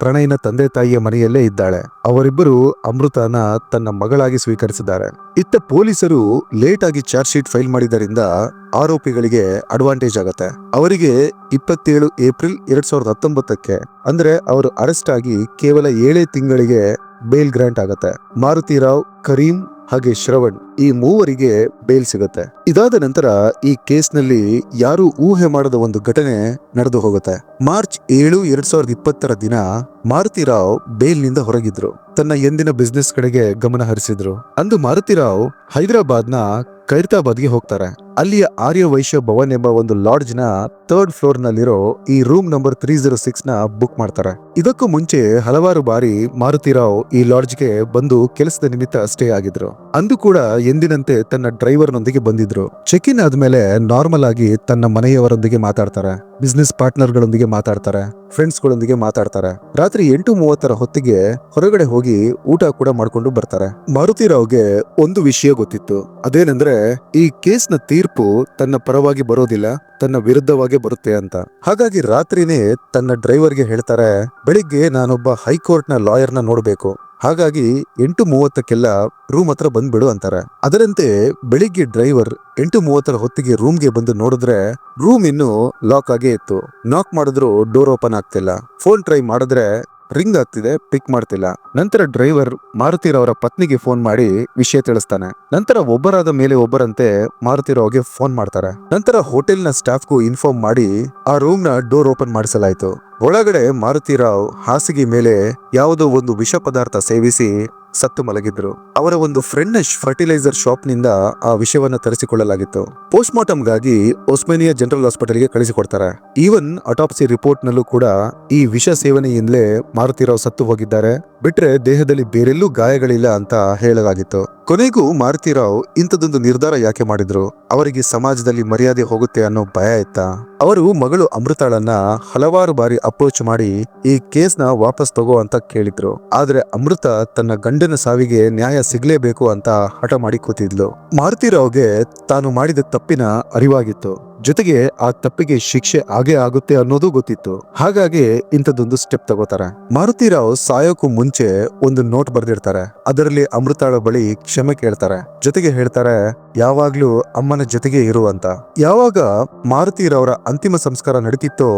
ಪ್ರಣಯ್ನ ತಂದೆ ತಾಯಿಯ ಮನೆಯಲ್ಲೇ ಇದ್ದಾಳೆ. ಅವರಿಬ್ಬರು ಅಮೃತನ ತನ್ನ ಮಗಳಾಗಿ ಸ್ವೀಕರಿಸಿದ್ದಾರೆ. ಇತ್ತ ಪೊಲೀಸರು ಲೇಟ್ ಆಗಿ ಚಾರ್ಜ್ ಶೀಟ್ ಫೈಲ್ ಮಾಡಿದ್ದರಿಂದ ಆರೋಪಿಗಳಿಗೆ ಅಡ್ವಾಂಟೇಜ್ ಆಗತ್ತೆ. ಅವರಿಗೆ ಇಪ್ಪತ್ತೇಳು ಏಪ್ರಿಲ್ ಎರಡ್ ಸಾವಿರದ ಹತ್ತೊಂಬತ್ತಕ್ಕೆ, ಅಂದ್ರೆ ಅವರು ಅರೆಸ್ಟ್ ಆಗಿ ಕೇವಲ ಏಳೇ ತಿಂಗಳಿಗೆ ಬೇಲ್ ಗ್ರಾಂಟ್ ಆಗತ್ತೆ. ಮಾರುತಿರಾವ್ ಕರೀಂ ಹಾಗೆ ಶ್ರವಣ್ ಈ ಮೂವರಿಗೆ ಬೇಲ್ ಸಿಗುತ್ತೆ. ಇದಾದ ನಂತರ ಈ ಕೇಸ್ನಲ್ಲಿ ಯಾರು ಊಹೆ ಮಾಡದ ಒಂದು ಘಟನೆ ನಡೆದು ಹೋಗುತ್ತೆ. ಮಾರ್ಚ್ ಏಳು ಎರಡ್ ಸಾವಿರದ ಇಪ್ಪತ್ತರ ದಿನ ಮಾರುತಿರಾವ್ ಬೇಲ್ನಿಂದ ಹೊರಗಿದ್ರು. ತನ್ನ ಎಂದಿನ ಬಿಸ್ನೆಸ್ ಕಡೆಗೆ ಗಮನ ಹರಿಸಿದ್ರು. ಅಂದು ಮಾರುತಿರಾವ್ ಹೈದರಾಬಾದ್ನ ಖೈರತಾಬಾದ್ಗೆ ಹೋಗ್ತಾರೆ. ಅಲ್ಲಿಯ ಆರ್ಯ ವೈಶ್ಯ ಭವನ್ ಎಂಬ ಒಂದು ಲಾಡ್ಜ್ನ ಥರ್ಡ್ ಫ್ಲೋರ್ ನಲ್ಲಿರೋ ಈ ರೂಮ್ ನಂಬರ್ ತ್ರೀ ಜೀರೋ ಸಿಕ್ಸ್ನ ಬುಕ್ ಮಾಡ್ತಾರೆ. ಇದಕ್ಕೂ ಮುಂಚೆ ಹಲವಾರು ಬಾರಿ ಮಾರುತಿರಾವ್ ಈ ಲಾಡ್ಜ್ಗೆ ಬಂದು ಕೆಲಸದ ನಿಮಿತ್ತ ಸ್ಟೇ ಆಗಿದ್ರು. ಅಂದು ಕೂಡ ಎಂದಿನಂತೆ ತನ್ನ ಡ್ರೈವರ್ನೊಂದಿಗೆ ಬಂದಿದ್ರು. ಚೆಕ್ ಇನ್ ಆದ್ಮೇಲೆ ನಾರ್ಮಲ್ ಆಗಿ ತನ್ನ ಮನೆಯವರೊಂದಿಗೆ ಮಾತಾಡ್ತಾರೆ. ಬಿಸ್ನೆಸ್ ಪಾರ್ಟ್ನರ್ಗಳೊಂದಿಗೆ ಮಾತಾಡ್ತಾರೆ. ಫ್ರೆಂಡ್ಸ್ ಗಳೊಂದಿಗೆ ಮಾತಾಡ್ತಾರೆ. ರಾತ್ರಿ ಎಂಟು ಮೂವತ್ತರ ಹೊತ್ತಿಗೆ ಹೊರಗಡೆ ಹೋಗಿ ಊಟ ಕೂಡ ಮಾಡ್ಕೊಂಡು ಬರ್ತಾರೆ. ಮಾರುತಿರಾವ್ಗೆ ಒಂದು ವಿಷಯ ಗೊತ್ತಿತ್ತು. ಅದೇನೆಂದ್ರೆ ಈ ಕೇಸ್ನ ತೀರ್ಪು ತನ್ನ ಪರವಾಗಿ ಬರೋದಿಲ್ಲ, ತನ್ನ ವಿರುದ್ಧವಾಗಿ ಬರುತ್ತೆ ಅಂತ. ಹಾಗಾಗಿ ರಾತ್ರಿನೇ ತನ್ನ ಡ್ರೈವರ್ಗೆ ಹೇಳ್ತಾರೆ, ಬೆಳಿಗ್ಗೆ ನಾನೊಬ್ಬ ಹೈಕೋರ್ಟ್ನ ಲಾಯರ್ನ ನೋಡ್ಬೇಕು. ಹಾಗಾಗಿ ಎಂಟು ಮೂವತ್ತಕ್ಕೆಲ್ಲ ರೂಮ್ ಹತ್ರ ಬಂದ್ಬಿಡು ಅಂತಾರೆ. ಅದರಂತೆ ಬೆಳಿಗ್ಗೆ ಡ್ರೈವರ್ ಎಂಟು ಮೂವತ್ತರ ಹೊತ್ತಿಗೆ ರೂಮ್ಗೆ ಬಂದು ನೋಡಿದ್ರೆ ರೂಮ್ ಇನ್ನು ಲಾಕ್ ಆಗೇ ಇತ್ತು. ನಾಕ್ ಮಾಡಿದ್ರು ಡೋರ್ ಓಪನ್ ಆಗ್ತಿಲ್ಲ. ಫೋನ್ ಟ್ರೈ ಮಾಡಿದ್ರೆ ರಿಂಗ್ ಆಗ್ತಿದೆ ಪಿಕ್ ಮಾಡ್ತಿಲ್ಲ. ನಂತರ ಡ್ರೈವರ್ ಮಾರುತಿರವರ ಪತ್ನಿಗೆ ಫೋನ್ ಮಾಡಿ ವಿಷಯ ತಿಳಿಸ್ತಾನೆ. ನಂತರ ಒಬ್ಬರಾದ ಮೇಲೆ ಒಬ್ಬರಂತೆ ಮಾರುತಿರಾವ್ಗೆ ಫೋನ್ ಮಾಡ್ತಾರೆ. ನಂತರ ಹೋಟೆಲ್ನ ಸ್ಟಾಫ್ಗೂ ಇನ್ಫಾರ್ಮ್ ಮಾಡಿ ಆ ರೂಮ್ನ ಡೋರ್ ಓಪನ್ ಮಾಡಿಸಲಾಯಿತು. ಒಳಗಡೆ ಮಾರುತಿರಾವ್ ಹಾಸಿಗೆ ಮೇಲೆ ಯಾವುದೋ ಒಂದು ವಿಷ ಪದಾರ್ಥ ಸೇವಿಸಿ ಸತ್ತು ಮಲಗಿದ್ರು. ಅವರ ಒಂದು ಫ್ರೆಂಡ್ ಫರ್ಟಿಲೈಸರ್ ಶಾಪ್ನಿಂದ ಆ ವಿಷಯವನ್ನು ತರಿಸಿಕೊಳ್ಳಲಾಗಿತ್ತು. ಪೋಸ್ಟ್ ಮಾರ್ಟಮ್ಗಾಗಿ ಒಸ್ಮೇನಿಯಾ ಜನರಲ್ ಹಾಸ್ಪಿಟಲ್ಗೆ ಕಳಿಸಿಕೊಡ್ತಾರೆ. ಈವನ್ ಅಟಾಪ್ಸಿ ರಿಪೋರ್ಟ್ ನಲ್ಲೂ ಕೂಡ ಈ ವಿಷ ಸೇವನೆಯಿಂದಲೇ ಮಾರುತಿರಾವ್ ಸತ್ತು ಹೋಗಿದ್ದಾರೆ. ಬಿಟ್ರೆ ದೇಹದಲ್ಲಿ ಬೇರೆಲ್ಲೂ ಗಾಯಗಳಿಲ್ಲ ಅಂತ ಹೇಳಲಾಗಿತ್ತು. ಕೊನೆಗೂ ಮಾರುತಿರಾವ್ ಇಂಥದೊಂದು ನಿರ್ಧಾರ ಯಾಕೆ ಮಾಡಿದ್ರು? ಅವರಿಗೆ ಸಮಾಜದಲ್ಲಿ ಮರ್ಯಾದೆ ಹೋಗುತ್ತೆ ಅನ್ನೋ ಭಯ ಇತ್ತ? ಅವರು ಮಗಳು ಅಮೃತಾಳನ್ನ ಹಲವಾರು ಬಾರಿ ಅಪ್ರೋಚ್ ಮಾಡಿ ಈ ಕೇಸ್ನ ವಾಪಸ್ ತಗೋ ಅಂತ ಕೇಳಿದ್ರು. ಆದ್ರೆ ಅಮೃತ ತನ್ನ ಗಂಡನ ಸಾವಿಗೆ ನ್ಯಾಯ ಸಿಗ್ಲೇಬೇಕು ಅಂತ ಹಠ ಮಾಡಿ ಕೂತಿದ್ಲು. ಮಾರುತಿರಾವ್ಗೆ ತಾನು ಮಾಡಿದ ತಪ್ಪಿನ ಅರಿವಾಗಿತ್ತು. ಜೊತೆಗೆ ಆ ತಪ್ಪಿಗೆ ಶಿಕ್ಷೆ ಆಗೇ ಆಗುತ್ತೆ ಅನ್ನೋದು ಗೊತ್ತಿತ್ತು. ಹಾಗಾಗಿ ಇಂಥದ್ದೊಂದು ಸ್ಟೆಪ್ ತಗೋತಾರೆ. ಮಾರುತಿರಾವ್ ಸಾಯೋಕು ಮುಂಚೆ ಒಂದು ನೋಟ್ ಬರೆದಿರ್ತಾರೆ. ಅದರಲ್ಲಿ ಅಮೃತಾಳ ಬಳಿ ಕ್ಷಮೆ ಕೇಳ್ತಾರೆ. ಜೊತೆಗೆ ಹೇಳ್ತಾರೆ, ಯಾವಾಗ್ಲೂ ಅಮ್ಮನ ಜೊತೆಗೆ ಇರು ಅಂತ. ಯಾವಾಗ ಮಾರುತಿರವರ ಅಂತಿಮ ಸಂಸ್ಕಾರ ನಡೀತಿತ್ತೋ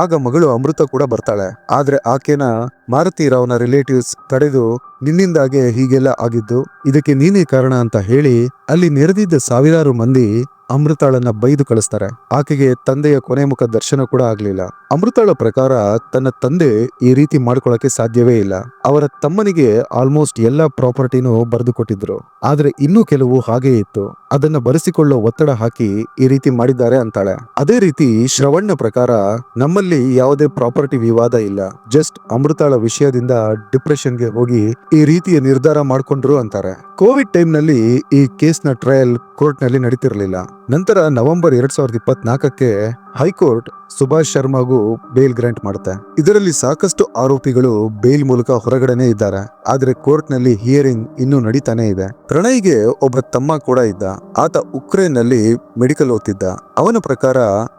ಆಗ ಮಗಳು ಅಮೃತ ಕೂಡ ಬರ್ತಾಳೆ. ಆದ್ರೆ ಆಕೆನ ಮಾರುತಿ ರಾವ್ನ ರಿಲೇಟಿವ್ಸ್ ತಡೆದು ನಿನ್ನಿಂದಾಗೆ ಹೀಗೆಲ್ಲ ಆಗಿದ್ದು, ಇದಕ್ಕೆ ನೀನೇ ಕಾರಣ ಅಂತ ಹೇಳಿ ಅಲ್ಲಿ ನೆರೆದಿದ್ದ ಸಾವಿರಾರು ಮಂದಿ ಅಮೃತಾಳನ್ನ ಬೈದು ಕಳಿಸ್ತಾರೆ. ಆಕೆಗೆ ತಂದೆಯ ಕೊನೆ ಮುಖ ದರ್ಶನ ಕೂಡ ಆಗ್ಲಿಲ್ಲ. ಅಮೃತಾಳ ಪ್ರಕಾರ ತನ್ನ ತಂದೆ ಈ ರೀತಿ ಮಾಡ್ಕೊಳಕ್ಕೆ ಸಾಧ್ಯವೇ ಇಲ್ಲ. ಅವರ ತಮ್ಮನಿಗೆ ಆಲ್ಮೋಸ್ಟ್ ಎಲ್ಲಾ ಪ್ರಾಪರ್ಟಿನೂ ಬರೆದು ಕೊಟ್ಟಿದ್ರು. ಆದ್ರೆ ಇನ್ನೂ ಕೆಲವು ಹಾಗೆ ಇತ್ತು. ಅದನ್ನ ಬರೆಸಿಕೊಳ್ಳೋ ಒತ್ತಡ ಹಾಕಿ ಈ ರೀತಿ ಮಾಡಿದ್ದಾರೆ ಅಂತಾಳೆ. ಅದೇ ರೀತಿ ಶ್ರವಣ್ನ ಪ್ರಕಾರ ನಮ್ಮಲ್ಲಿ ಯಾವುದೇ ಪ್ರಾಪರ್ಟಿ ವಿವಾದ ಇಲ್ಲ. ಜಸ್ಟ್ ಅಮೃತಾಳ ವಿಷಯದಿಂದ ಡಿಪ್ರೆಷನ್ಗೆ ಹೋಗಿ ಈ ರೀತಿಯ ನಿರ್ಧಾರ ಮಾಡ್ಕೊಂಡ್ರು ಅಂತಾರೆ. ಕೋವಿಡ್ ಟೈಮ್ನಲ್ಲಿ ಈ ಕೇಸ್ನ ಟ್ರಯಲ್ ಕೋರ್ಟ್ನಲ್ಲಿ ನಡೀತಿರ್ಲಿಲ್ಲ. ನಂತರ ನವೆಂಬರ್ ಎರಡ್ ಸಾವಿರದ ಇಪ್ಪತ್ನಾಲ್ಕಕ್ಕೆ ಹೈಕೋರ್ಟ್ ಸುಭಾಷ್ ಶರ್ಮಾಗೂ ಬೇಲ್ ಗ್ರಾಂಟ್ ಮಾಡುತ್ತೆ. ಇದರಲ್ಲಿ ಸಾಕಷ್ಟು ಆರೋಪಿಗಳು ಬೇಲ್ ಮೂಲಕ ಹೊರಗಡೆನೆ ಇದ್ದಾರೆ. ಆದ್ರೆ ಕೋರ್ಟ್ನಲ್ಲಿ ಹಿಯರಿಂಗ್ ಇನ್ನೂ ನಡೀತಾನೆ ಇದೆ. ಪ್ರಣಯ್ಗೆ ಒಬ್ಬ ತಮ್ಮ ಕೂಡ ಇದ್ದ. ಆತ ಉಕ್ರೇನ್ನಲ್ಲಿ ಮೆಡಿಕಲ್ ಓದ್ತಿದ್ದ. ಅವನ ಪ್ರಕಾರ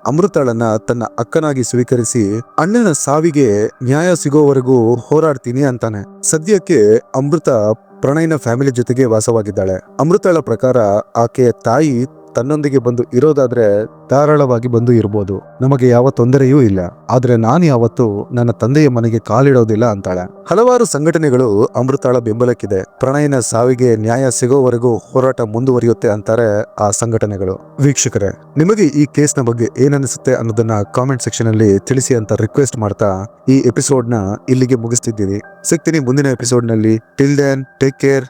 ಅಮೃತಾಳನ್ನ ತನ್ನ ಅಕ್ಕನಾಗಿ ಸ್ವೀಕರಿಸಿ ಅಣ್ಣನ ಸಾವಿಗೆ ನ್ಯಾಯ ಸಿಗೋವರೆಗೂ ಹೋರಾಡ್ತೀನಿ ಅಂತಾನೆ. ಸದ್ಯಕ್ಕೆ ಅಮೃತ ಪ್ರಣಯ್ನ ಫ್ಯಾಮಿಲಿ ಜೊತೆಗೆ ವಾಸವಾಗಿದ್ದಾಳೆ. ಅಮೃತಾಳ ಪ್ರಕಾರ ಆಕೆಯ ತಾಯಿ ತನ್ನೊಂದಿಗೆ ಬಂದು ಇರೋದಾದ್ರೆ ಧಾರಾಳವಾಗಿ ಬಂದು ಇರ್ಬೋದು. ನಮಗೆ ಯಾವ ತೊಂದರೆಯೂ ಇಲ್ಲ. ಆದ್ರೆ ನಾನು ಯಾವತ್ತು ನನ್ನ ತಂದೆಯ ಮನೆಗೆ ಕಾಲಿಡೋದಿಲ್ಲ ಅಂತಾಳೆ. ಹಲವಾರು ಸಂಘಟನೆಗಳು ಅಮೃತಾಳ ಬೆಂಬಲಕ್ಕಿದೆ. ಪ್ರಣಯನ ಸಾವಿಗೆ ನ್ಯಾಯ ಸಿಗೋವರೆಗೂ ಹೋರಾಟ ಮುಂದುವರಿಯುತ್ತೆ ಅಂತಾರೆ ಆ ಸಂಘಟನೆಗಳು. ವೀಕ್ಷಕರೇ, ನಿಮಗೆ ಈ ಕೇಸ್ನ ಬಗ್ಗೆ ಏನನ್ನಿಸುತ್ತೆ ಅನ್ನೋದನ್ನ ಕಾಮೆಂಟ್ ಸೆಕ್ಷನ್ ಅಲ್ಲಿ ತಿಳಿಸಿ ಅಂತ ರಿಕ್ವೆಸ್ಟ್ ಮಾಡ್ತಾ ಈ ಎಪಿಸೋಡ್ನ ಇಲ್ಲಿಗೆ ಮುಗಿಸ್ತಿದ್ದೀವಿ. ಸಿಗ್ತೀನಿ ಮುಂದಿನ ಎಪಿಸೋಡ್ನಲ್ಲಿ ಟಿಲ್ ದೆನ್, ಟೇಕ್ ಕೇರ್.